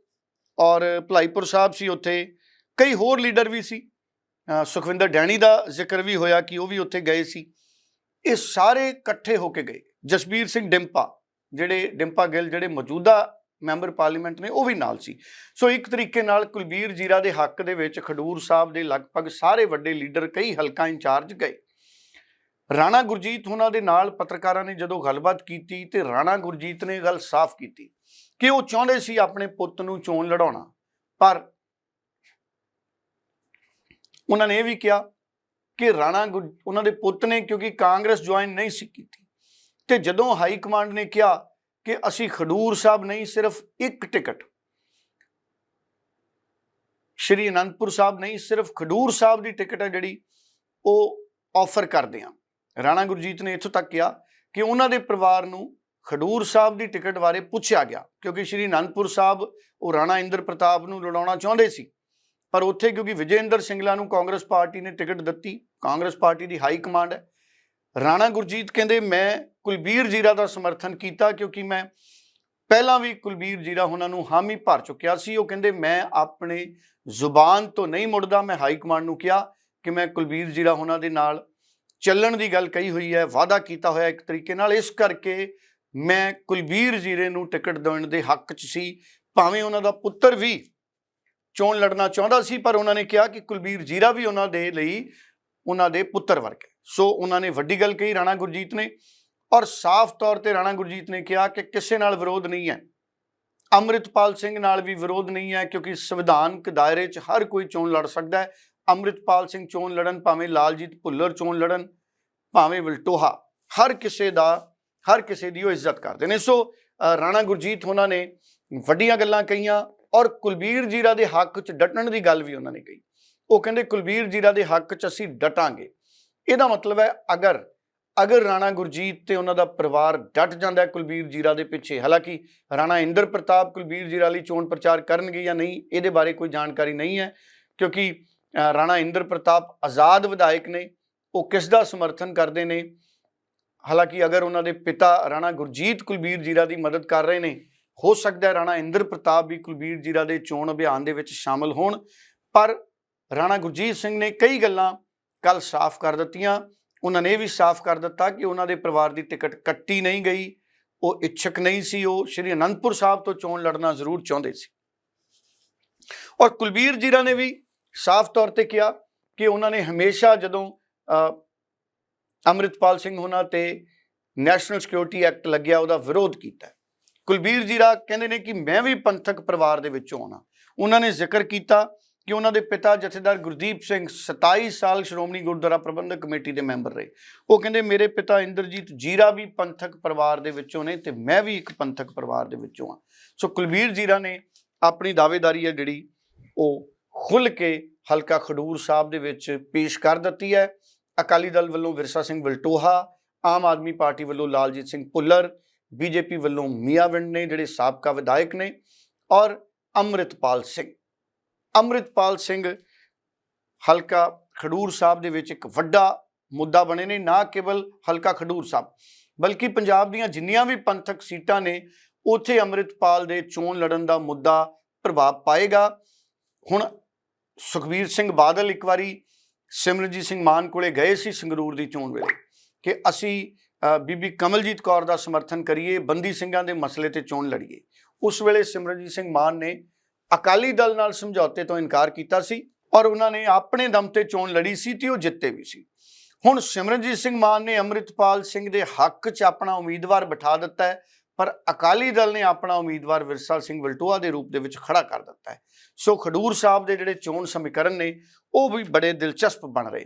ਔਰ ਭਲਾਈਪੁਰ ਸਾਹਿਬ ਸੀ ਉੱਥੇ, ਕਈ ਹੋਰ ਲੀਡਰ ਵੀ ਸੀ। ਸੁਖਵਿੰਦਰ ਡੈਣੀ ਦਾ ਜ਼ਿਕਰ ਵੀ ਹੋਇਆ ਕਿ ਉਹ ਵੀ ਉੱਥੇ ਗਏ ਸੀ। ਇਹ ਸਾਰੇ ਇਕੱਠੇ ਹੋ ਕੇ ਗਏ। ਜਸਬੀਰ ਸਿੰਘ ਡਿੰਪਾ, ਜਿਹੜੇ ਡਿੰਪਾ ਗਿੱਲ, ਜਿਹੜੇ ਮੌਜੂਦਾ ਮੈਂਬਰ ਪਾਰਲੀਮੈਂਟ ਨੇ, ਉਹ ਵੀ ਨਾਲ ਸੀ। ਸੋ ਇੱਕ ਤਰੀਕੇ ਨਾਲ ਕੁਲਬੀਰ ਜੀਰਾ ਦੇ ਹੱਕ ਦੇ ਵਿੱਚ ਖਡੂਰ ਸਾਹਿਬ ਦੇ ਲਗਭਗ ਸਾਰੇ ਵੱਡੇ ਲੀਡਰ, ਕਈ ਹਲਕਾ ਇੰਚਾਰਜ ਗਏ। ਰਾਣਾ ਗੁਰਜੀਤ ਉਹਨਾਂ ਦੇ ਨਾਲ ਪੱਤਰਕਾਰਾਂ ਨੇ ਜਦੋਂ ਗੱਲਬਾਤ ਕੀਤੀ ਤੇ ਰਾਣਾ ਗੁਰਜੀਤ ਨੇ ਗੱਲ ਸਾਫ਼ ਕੀਤੀ। ਕਿ ਉਹ ਚਾਹੁੰਦੇ ਸੀ ਆਪਣੇ ਪੁੱਤ ਨੂੰ ਚੋਣ ਲੜਾਉਣਾ। ਪਰ ਉਹਨਾਂ ਨੇ ਇਹ ਵੀ ਕਿਹਾ ਕਿ ਰਾਣਾ ਗੁਰ- ਉਹਨਾਂ ਦੇ ਪੁੱਤ ਨੇ ਕਿਉਂਕਿ ਕਾਂਗਰਸ ਜੁਆਇਨ ਨਹੀਂ ਸੀ ਕੀਤੀ। ਤੇ ਜਦੋਂ ਹਾਈ ਕਮਾਂਡ ਨੇ ਕਿਹਾ ਕਿ ਅਸੀਂ ਖਡੂਰ ਸਾਹਿਬ ਨਹੀਂ, ਸਿਰਫ ਇੱਕ ਟਿਕਟ, ਸ਼੍ਰੀ ਅਨੰਦਪੁਰ ਸਾਹਿਬ ਨਹੀਂ, ਸਿਰਫ ਖਡੂਰ ਸਾਹਿਬ ਦੀ ਟਿਕਟ ਹੈ ਜਿਹੜੀ ਉਹ ਆਫਰ ਕਰਦੇ ਆ ਰਾਣਾ ਗੁਰਜੀਤ ਨੇ ਇੱਥੋਂ ਤੱਕ ਕਿਹਾ ਕਿ ਉਹਨਾਂ ਦੇ ਪਰਿਵਾਰ ਨੂੰ ਖਡੂਰ ਸਾਹਿਬ ਦੀ ਟਿਕਟ ਬਾਰੇ ਪੁੱਛਿਆ ਗਿਆ, ਕਿਉਂਕਿ ਸ਼੍ਰੀ ਅਨੰਦਪੁਰ ਸਾਹਿਬ ਉਹ ਰਾਣਾ ਇੰਦਰ ਪ੍ਰਤਾਪ ਨੂੰ ਲੜਾਉਣਾ ਚਾਹੁੰਦੇ ਸੀ। ਪਰ ਉੱਥੇ ਕਿਉਂਕਿ ਵਿਜੇਂਦਰ ਸਿੰਗਲਾ ਨੂੰ ਕਾਂਗਰਸ ਪਾਰਟੀ ਨੇ ਟਿਕਟ ਦਿੱਤੀ, ਕਾਂਗਰਸ ਪਾਰਟੀ ਦੀ ਹਾਈ ਕਮਾਂਡ ਹੈ। ਰਾਣਾ ਗੁਰਜੀਤ ਕਹਿੰਦੇ, ਮੈਂ ਕੁਲਬੀਰ ਜੀਰਾ ਦਾ ਸਮਰਥਨ ਕੀਤਾ ਕਿਉਂਕਿ ਮੈਂ ਪਹਿਲਾਂ ਵੀ ਕੁਲਬੀਰ ਜੀਰਾ ਉਹਨਾਂ ਨੂੰ ਹਾਮੀ ਭਰ ਚੁੱਕਿਆ ਸੀ। ਉਹ ਕਹਿੰਦੇ, ਮੈਂ ਆਪਣੇ ਜ਼ੁਬਾਨ ਤੋਂ ਨਹੀਂ ਮੁੜਦਾ, ਮੈਂ ਹਾਈ ਕਮਾਂਡ ਨੂੰ ਕਿਹਾ ਕਿ ਮੈਂ ਕੁਲਬੀਰ ਜੀਰਾ ਉਹਨਾਂ ਦੇ ਨਾਲ ਚੱਲਣ ਦੀ ਗੱਲ ਕਹੀ ਹੋਈ ਹੈ, ਵਾਅਦਾ ਕੀਤਾ ਹੋਇਆ ਇੱਕ ਤਰੀਕੇ ਨਾਲ। ਇਸ ਕਰਕੇ ਮੈਂ ਕੁਲਬੀਰ ਜੀਰੇ ਨੂੰ ਟਿਕਟ ਦੇਣ ਦੇ ਹੱਕ 'ਚ ਸੀ, ਭਾਵੇਂ ਉਹਨਾਂ ਦਾ ਪੁੱਤਰ ਵੀ ਚੋਣ ਲੜਨਾ ਚਾਹੁੰਦਾ ਸੀ, ਪਰ ਉਹਨਾਂ ਨੇ ਕਿਹਾ ਕਿ ਕੁਲਬੀਰ ਜੀਰਾ ਵੀ ਉਹਨਾਂ ਦੇ ਲਈ ਉਹਨਾਂ ਦੇ ਪੁੱਤਰ ਵਰਗੇ। ਸੋ ਉਹਨਾਂ ਨੇ ਵੱਡੀ ਗੱਲ ਕਹੀ ਰਾਣਾ ਗੁਰਜੀਤ ਨੇ ਔਰ ਸਾਫ਼ ਤੌਰ ਤੇ ਰਾਣਾ ਗੁਰਜੀਤ ਨੇ ਕਿਹਾ ਕਿ ਕਿਸੇ ਨਾਲ ਵਿਰੋਧ ਨਹੀਂ ਹੈ। ਅੰਮ੍ਰਿਤਪਾਲ ਸਿੰਘ ਨਾਲ ਵੀ ਵਿਰੋਧ ਨਹੀਂ ਹੈ ਕਿਉਂਕਿ ਸੰਵਿਧਾਨਕ ਦਾਇਰੇ 'ਚ ਹਰ ਕੋਈ ਚੋਣ ਲੜ ਸਕਦਾ ਹੈ। ਅੰਮ੍ਰਿਤਪਾਲ ਸਿੰਘ ਚੋਣ ਲੜਨ, ਭਾਵੇਂ ਲਾਲਜੀਤ ਭੁੱਲਰ ਚੋਣ ਲੜਨ, ਭਾਵੇਂ ਵਿਲਟੋਹਾ, ਹਰ ਕਿਸੇ ਦਾ ਹਰ ਕਿਸੇ ਦੀ ਉਹ ਇੱਜ਼ਤ ਕਰਦੇ ਨੇ। ਸੋ ਰਾਣਾ ਗੁਰਜੀਤ ਉਹਨਾਂ ਨੇ ਵੱਡੀਆਂ ਗੱਲਾਂ ਕਹੀਆਂ ਔਰ ਕੁਲਬੀਰ ਜੀਰਾ ਦੇ ਹੱਕ 'ਚ ਡਟਣ ਦੀ ਗੱਲ ਵੀ ਉਹਨਾਂ ਨੇ ਕਹੀ। ਉਹ ਕਹਿੰਦੇ, ਕੁਲਬੀਰ ਜੀਰਾ ਦੇ ਹੱਕ 'ਚ ਅਸੀਂ ਡਟਾਂਗੇ। ਇਹਦਾ ਮਤਲਬ ਹੈ, ਅਗਰ ਅਗਰ ਰਾਣਾ ਗੁਰਜੀਤ ਤੇ ਉਹਨਾਂ ਦਾ ਪਰਿਵਾਰ ਡਟ ਜਾਂਦਾ ਕੁਲਬੀਰ ਜੀਰਾ ਦੇ ਪਿੱਛੇ, ਹਾਲਾਂਕਿ ਰਾਣਾ ਇੰਦਰ ਪ੍ਰਤਾਪ ਕੁਲਬੀਰ ਜੀਰਾ ਲਈ ਚੋਣ ਪ੍ਰਚਾਰ ਕਰਨਗੇ ਜਾਂ ਨਹੀਂ, ਇਹਦੇ ਬਾਰੇ ਕੋਈ ਜਾਣਕਾਰੀ ਨਹੀਂ ਹੈ, ਕਿਉਂਕਿ ਰਾਣਾ ਇੰਦਰ ਪ੍ਰਤਾਪ ਆਜ਼ਾਦ ਵਿਧਾਇਕ ਨੇ, ਉਹ ਕਿਸ ਦਾ ਸਮਰਥਨ ਕਰਦੇ ਨੇ? ਹਾਲਾਂਕਿ ਅਗਰ ਉਹਨਾਂ ਦੇ ਪਿਤਾ ਰਾਣਾ ਗੁਰਜੀਤ ਕੁਲਬੀਰ ਜੀਰਾ ਦੀ ਮਦਦ ਕਰ ਰਹੇ ਨੇ, ਹੋ ਸਕਦਾ ਹੈ ਰਾਣਾ ਇੰਦਰ ਪ੍ਰਤਾਪ ਵੀ ਕੁਲਬੀਰ ਜੀਰਾ ਦੇ ਚੋਣ ਅਭਿਆਨ ਦੇ ਵਿੱਚ ਸ਼ਾਮਲ ਹੋਣ, ਪਰ ਰਾਣਾ ਗੁਰਜੀਤ ਸਿੰਘ ਨੇ ਕਈ ਗੱਲਾਂ ਕੱਲ ਸਾਫ਼ ਕਰ ਦਿੱਤੀਆਂ। ਉਹਨਾਂ ਨੇ ਇਹ ਵੀ ਸਾਫ਼ ਕਰ ਦਿੱਤਾ ਕਿ ਉਹਨਾਂ ਦੇ ਪਰਿਵਾਰ ਦੀ ਟਿਕਟ ਕੱਟੀ ਨਹੀਂ ਗਈ, ਉਹ ਇੱਛਕ ਨਹੀਂ ਸੀ, ਉਹ ਸ਼੍ਰੀ ਅਨੰਦਪੁਰ ਸਾਹਿਬ ਤੋਂ ਚੋਣ ਲੜਨਾ ਜ਼ਰੂਰ ਚਾਹੁੰਦੇ ਸੀ। ਔਰ ਕੁਲਬੀਰ ਜੀਰਾ ਨੇ ਵੀ ਸਾਫ਼ ਤੌਰ ਤੇ ਕਿਹਾ ਕਿ ਉਹਨਾਂ ਨੇ ਹਮੇਸ਼ਾ ਜਦੋਂ ਅੰਮ੍ਰਿਤਪਾਲ ਸਿੰਘ ਹੋਣਾ ਤੇ ਨੈਸ਼ਨਲ ਸਿਕਿਉਰਿਟੀ ਐਕਟ ਲੱਗਿਆ, ਉਹਦਾ ਵਿਰੋਧ ਕੀਤਾ। ਕੁਲਬੀਰ ਜੀਰਾ ਕਹਿੰਦੇ ਨੇ ਕਿ ਮੈਂ ਵੀ ਪੰਥਕ ਪਰਿਵਾਰ ਦੇ ਵਿੱਚੋਂ ਆਉਣਾ। ਉਹਨਾਂ ਨੇ ਜ਼ਿਕਰ ਕੀਤਾ ਕਿ ਉਹਨਾਂ ਦੇ ਪਿਤਾ ਜਥੇਦਾਰ ਗੁਰਦੀਪ ਸਿੰਘ 27 ਸਾਲ ਸ਼੍ਰੋਮਣੀ ਗੁਰਦੁਆਰਾ ਪ੍ਰਬੰਧਕ ਕਮੇਟੀ ਦੇ ਮੈਂਬਰ ਰਹੇ। ਉਹ ਕਹਿੰਦੇ, ਮੇਰੇ ਪਿਤਾ ਇੰਦਰਜੀਤ ਜੀਰਾ ਵੀ ਪੰਥਕ ਪਰਿਵਾਰ ਦੇ ਵਿੱਚੋਂ ਨੇ ਤੇ ਮੈਂ ਵੀ ਇੱਕ ਪੰਥਕ ਪਰਿਵਾਰ ਦੇ ਵਿੱਚੋਂ ਆ ਸੋ ਕੁਲਬੀਰ ਜੀਰਾ ਨੇ ਆਪਣੀ ਦਾਅਵੇਦਾਰੀ ਹੈ ਜਿਹੜੀ ਉਹ ਖੁੱਲ ਕੇ ਹਲਕਾ ਖਡੂਰ ਸਾਹਿਬ ਦੇ ਵਿੱਚ ਪੇਸ਼ ਕਰ ਦਿੱਤੀ ਹੈ। ਅਕਾਲੀ ਦਲ ਵੱਲੋਂ ਵਿਰਸਾ ਸਿੰਘ ਵਲਟੋਹਾ, ਆਮ ਆਦਮੀ ਪਾਰਟੀ ਵੱਲੋਂ ਲਾਲਜੀਤ ਸਿੰਘ ਭੁੱਲਰ, ਬੀਜੇਪੀ ਵੱਲੋਂ ਮੀਆਂਵਿੰਡ ਨੇ ਜਿਹੜੇ ਸਾਬਕਾ ਵਿਧਾਇਕ ਨੇ ਔਰ ਅੰਮ੍ਰਿਤਪਾਲ ਸਿੰਘ। ਅੰਮ੍ਰਿਤਪਾਲ ਸਿੰਘ ਹਲਕਾ ਖਡੂਰ ਸਾਹਿਬ ਦੇ ਵਿੱਚ ਇੱਕ ਵੱਡਾ ਮੁੱਦਾ ਬਣੇ ਨੇ, ਨਾ ਕੇਵਲ ਹਲਕਾ ਖਡੂਰ ਸਾਹਿਬ, ਬਲਕਿ ਪੰਜਾਬ ਦੀਆਂ ਜਿੰਨੀਆਂ ਵੀ ਪੰਥਕ ਸੀਟਾਂ ਨੇ, ਉੱਥੇ ਅੰਮ੍ਰਿਤਪਾਲ ਦੇ ਚੋਣ ਲੜਨ ਦਾ ਮੁੱਦਾ ਪ੍ਰਭਾਵ ਪਾਏਗਾ। ਹੁਣ ਸੁਖਬੀਰ ਸਿੰਘ ਬਾਦਲ ਇੱਕ ਵਾਰੀ ਸਿਮਰਨਜੀਤ ਸਿੰਘ ਮਾਨ ਕੋਲੇ ਗਏ ਸੀ ਸੰਗਰੂਰ ਦੀ ਚੋਣ ਵੇਲੇ ਕਿ ਅਸੀਂ ਬੀਬੀ ਕਮਲਜੀਤ ਕੌਰ ਦਾ ਸਮਰਥਨ ਕਰੀਏ, ਬੰਦੀ ਸਿੰਘਾਂ ਦੇ ਮਸਲੇ ਤੇ ਚੋਣ ਲੜੀਏ। ਉਸ ਵੇਲੇ ਸਿਮਰਨਜੀਤ ਸਿੰਘ ਮਾਨ ਨੇ ਅਕਾਲੀ ਦਲ ਨਾਲ ਸਮਝੌਤੇ ਤੋਂ ਇਨਕਾਰ ਕੀਤਾ ਸੀ ਔਰ ਉਹਨਾਂ ਨੇ ਆਪਣੇ ਦਮ ਤੇ ਚੋਣ ਲੜੀ ਸੀ ਤੇ ਉਹ ਜਿੱਤੇ ਵੀ ਸੀ। ਹੁਣ ਸਿਮਰਨਜੀਤ ਸਿੰਘ ਮਾਨ ਨੇ ਅੰਮ੍ਰਿਤਪਾਲ ਸਿੰਘ ਦੇ ਹੱਕ 'ਚ ਆਪਣਾ ਉਮੀਦਵਾਰ ਬਿਠਾ ਦਿੱਤਾ ਹੈ। ਪਰ ਅਕਾਲੀ ਦਲ ਨੇ ਆਪਣਾ ਉਮੀਦਵਾਰ ਵਿਰਸਾ ਸਿੰਘ ਵਲਟੋਆ ਦੇ ਰੂਪ ਦੇ ਵਿੱਚ ਖੜਾ ਕਰ ਦਿੱਤਾ ਹੈ। ਸੋ ਖਡੂਰ ਸਾਹਿਬ ਦੇ ਜਿਹੜੇ ਚੋਣ ਸਮੀਕਰਨ ਨੇ, ਉਹ ਵੀ ਬੜੇ ਦਿਲਚਸਪ ਬਣ ਰਹੇ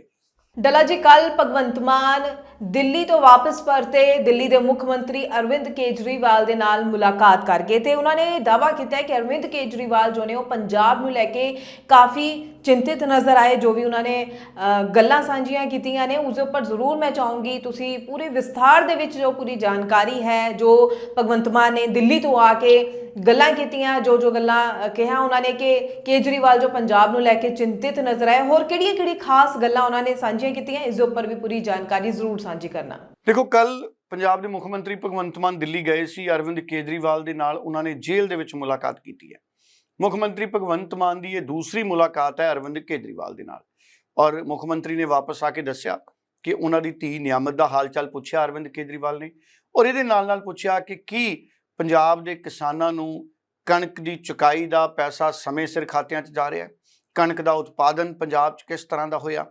ਡਲਾ ਜੀ ਕੱਲ ਭਗਵੰਤ ਮਾਨ ਦਿੱਲੀ ਤੋਂ ਵਾਪਸ ਪਰਤੇ ਦਿੱਲੀ ਦੇ ਮੁੱਖ ਮੰਤਰੀ ਅਰਵਿੰਦ ਕੇਜਰੀਵਾਲ ਦੇ ਨਾਲ ਮੁਲਾਕਾਤ ਕਰ ਗਏ ਤੇ ਉਹਨਾਂ ਨੇ ਦਾਅਵਾ ਕੀਤਾ ਕਿ ਅਰਵਿੰਦ ਕੇਜਰੀਵਾਲ ਜੋ ਨੇ ਉਹ ਪੰਜਾਬ ਨੂੰ ਲੈ ਕੇ ਕਾਫੀ ਚਿੰਤਿਤ ਨਜ਼ਰ ਆਏ, ਜੋ ਵੀ ਉਹਨਾਂ ਨੇ ਗੱਲਾਂ ਸਾਂਝੀਆਂ ਕੀਤੀਆਂ ਨੇ, ਉਸ ਦੇ ਉੱਪਰ ਜ਼ਰੂਰ ਮੈਂ ਚਾਹੂੰਗੀ ਤੁਸੀਂ ਪੂਰੇ ਵਿਸਥਾਰ ਦੇ ਵਿੱਚ ਜੋ ਪੂਰੀ ਜਾਣਕਾਰੀ ਹੈ, ਜੋ ਭਗਵੰਤ ਮਾਨ ਨੇ ਦਿੱਲੀ ਤੋਂ ਆ ਕੇ ਗੱਲਾਂ ਕੀਤੀਆਂ, ਜੋ ਜੋ ਗੱਲਾਂ ਕਿਹਾ ਉਹਨਾਂ ਨੇ ਕਿ ਕੇਜਰੀਵਾਲ ਜੋ ਪੰਜਾਬ ਨੂੰ ਲੈ ਕੇ ਚਿੰਤਿਤ ਨਜ਼ਰ ਆਏ, ਹੋਰ ਕਿਹੜੀਆਂ ਕਿਹੜੀ ਖਾਸ ਗੱਲਾਂ ਉਹਨਾਂ ਨੇ ਸਾਂਝੀਆਂ ਕੀਤੀਆਂ, ਇਸ ਦੇ ਉੱਪਰ ਵੀ ਪੂਰੀ ਜਾਣਕਾਰੀ ਜ਼ਰੂਰ ਸਾਂਝੀ ਕਰਨਾ। ਦੇਖੋ ਕੱਲ ਪੰਜਾਬ ਦੇ ਮੁੱਖ ਮੰਤਰੀ ਭਗਵੰਤ ਮਾਨ ਦਿੱਲੀ ਗਏ ਸੀ, ਅਰਵਿੰਦ ਕੇਜਰੀਵਾਲ ਦੇ ਨਾਲ ਉਹਨਾਂ ਨੇ ਜੇਲ੍ਹ ਦੇ ਵਿੱਚ ਮੁਲਾਕਾਤ ਕੀਤੀ ਹੈ। ਮੁੱਖ ਮੰਤਰੀ ਭਗਵੰਤ ਮਾਨ ਦੀ ਇਹ ਦੂਸਰੀ ਮੁਲਾਕਾਤ ਹੈ ਅਰਵਿੰਦ ਕੇਜਰੀਵਾਲ ਦੇ ਨਾਲ। ਔਰ ਮੁੱਖ ਮੰਤਰੀ ਨੇ ਵਾਪਸ ਆ ਕੇ ਦੱਸਿਆ ਕਿ ਉਹਨਾਂ ਦੀ ਧੀ ਨਿਆਮਤ ਦਾ ਹਾਲ ਚਾਲ ਪੁੱਛਿਆ ਅਰਵਿੰਦ ਕੇਜਰੀਵਾਲ ਨੇ ਔਰ ਇਹਦੇ ਨਾਲ ਨਾਲ ਪੁੱਛਿਆ ਕਿ ਕੀ ਪੰਜਾਬ ਦੇ ਕਿਸਾਨਾਂ ਨੂੰ ਕਣਕ ਦੀ ਚੁਕਾਈ ਦਾ ਪੈਸਾ ਸਮੇਂ ਸਿਰ ਖਾਤਿਆਂ 'ਚ ਜਾ ਰਿਹਾ ਹੈ? ਕਣਕ ਦਾ ਉਤਪਾਦਨ ਪੰਜਾਬ 'ਚ ਕਿਸ ਤਰ੍ਹਾਂ ਦਾ ਹੋਇਆ?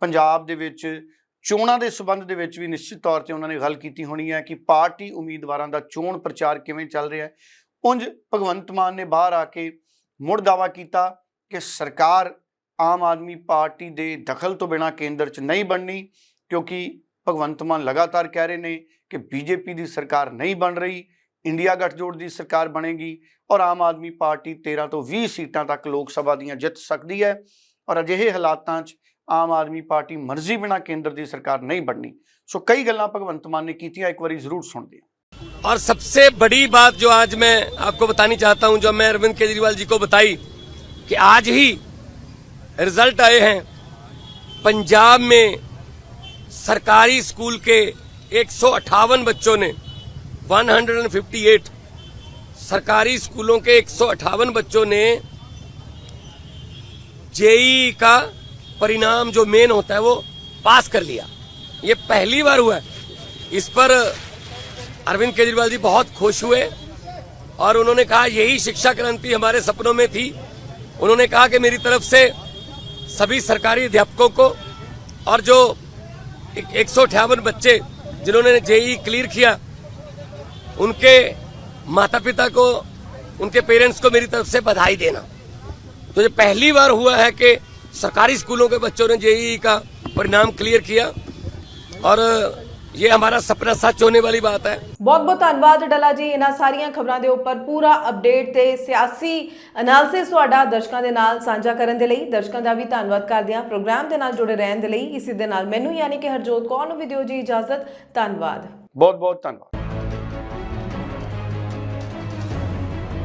ਪੰਜਾਬ ਦੇ ਵਿੱਚ ਚੋਣਾਂ ਦੇ ਸਬੰਧ ਦੇ ਵਿੱਚ ਵੀ ਨਿਸ਼ਚਿਤ ਤੌਰ ਤੇ ਉਹਨਾਂ ਨੇ ਗੱਲ ਕੀਤੀ ਹੋਣੀ ਹੈ ਕਿ ਪਾਰਟੀ ਉਮੀਦਵਾਰਾਂ ਦਾ ਚੋਣ ਪ੍ਰਚਾਰ ਕਿਵੇਂ ਚੱਲ ਰਿਹਾ ਹੈ? ਉਂਝ ਭਗਵੰਤ ਮਾਨ ਨੇ ਬਾਹਰ ਆ ਕੇ ਮੁੜ ਦਾਵਾ ਕੀਤਾ ਕਿ ਸਰਕਾਰ ਆਮ ਆਦਮੀ ਪਾਰਟੀ ਦੇ ਦਖਲ ਤੋਂ ਬਿਨਾਂ ਕੇਂਦਰ 'ਚ ਨਹੀਂ ਬਣਨੀ, ਕਿਉਂਕਿ ਭਗਵੰਤ ਮਾਨ ਲਗਾਤਾਰ ਕਹਿ ਰਹੇ ਨੇ ਕਿ ਬੀਜੇਪੀ ਦੀ ਸਰਕਾਰ ਨਹੀਂ ਬਣ ਰਹੀ, ਇੰਡੀਆ ਗੱਠਜੋੜ ਦੀ ਸਰਕਾਰ ਬਣੇਗੀ ਔਰ ਆਮ ਆਦਮੀ ਪਾਰਟੀ 13 ਤੋਂ 20 ਸੀਟਾਂ ਤੱਕ ਲੋਕ ਸਭਾ ਦੀਆਂ ਜਿੱਤ ਸਕਦੀ ਹੈ ਔਰ ਅਜਿਹੇ ਹਾਲਾਤਾਂ 'ਚ ਆਮ ਆਦਮੀ ਪਾਰਟੀ ਮਰਜ਼ੀ ਬਿਨਾ ਕੇਂਦਰ ਦੀ ਸਰਕਾਰ ਨਹੀਂ ਬਣਨੀ। ਸੋ ਕਈ ਗੱਲਾਂ ਭਗਵੰਤ ਮਾਨ ਨੇ ਕੀਤੀਆਂ, ਇੱਕ ਵਾਰੀ ਜ਼ਰੂਰ ਸੁਣਦੇ ਹਾਂ। और सबसे बड़ी बात जो आज मैं आपको बतानी चाहता हूँ, जो मैं अरविंद केजरीवाल जी को बताई, कि आज ही रिज़ल्ट आए हैं। पंजाब में सरकारी स्कूल के एक सौ अठावन बच्चों ने 158 सरकारी स्कूलों के एक सौ अठावन बच्चों ने जेई का परिणाम जो मेन होता है वो पास कर लिया। ये पहली बार हुआ है। इस पर अरविंद केजरीवाल जी बहुत खुश हुए और उन्होंने कहा, यही शिक्षा क्रांति हमारे सपनों में थी। उन्होंने कहा कि मेरी तरफ़ से सभी सरकारी अध्यापकों को और जो एक सौ अठावन बच्चे जिन्होंने जेई क्लियर किया, उनके माता पिता को, उनके पेरेंट्स को मेरी तरफ़ से बधाई देना। तो ये पहली बार हुआ है कि सरकारी स्कूलों के बच्चों ने जेई का परिणाम क्लियर किया और ਇਹ ਹਮਾਰਾ ਸੁਪਨਾ ਸੱਚ ਹੋਣੇ ਵਾਲੀ ਬਾਤ ਹੈ ਬਹੁਤ ਬਹੁਤ ਧੰਨਵਾਦ ਡਲਾ ਜੀ ਇਹਨਾਂ ਸਾਰੀਆਂ ਖਬਰਾਂ ਦੇ ਉੱਪਰ ਪੂਰਾ ਅਪਡੇਟ ਤੇ ਸਿਆਸੀ ਅਨਾਲਿਸਿਸ ਤੁਹਾਡਾ ਦਰਸ਼ਕਾਂ ਦੇ ਨਾਲ ਸਾਂਝਾ ਕਰਨ ਦੇ ਲਈ ਦਰਸ਼ਕਾਂ ਦਾ ਵੀ ਧੰਨਵਾਦ ਕਰਦੇ ਹਾਂ ਪ੍ਰੋਗਰਾਮ ਦੇ ਨਾਲ ਜੁੜੇ ਰਹਿਣ ਦੇ ਲਈ ਇਸੇ ਦੇ ਨਾਲ ਮੈਨੂੰ ਯਾਨੀ ਕਿ ਹਰਜੋਤ ਕੌਰ ਨੂੰ ਵੀ ਦਿਓ ਜੀ ਇਜਾਜ਼ਤ ਧੰਨਵਾਦ ਬਹੁਤ ਬਹੁਤ ਧੰਨਵਾਦ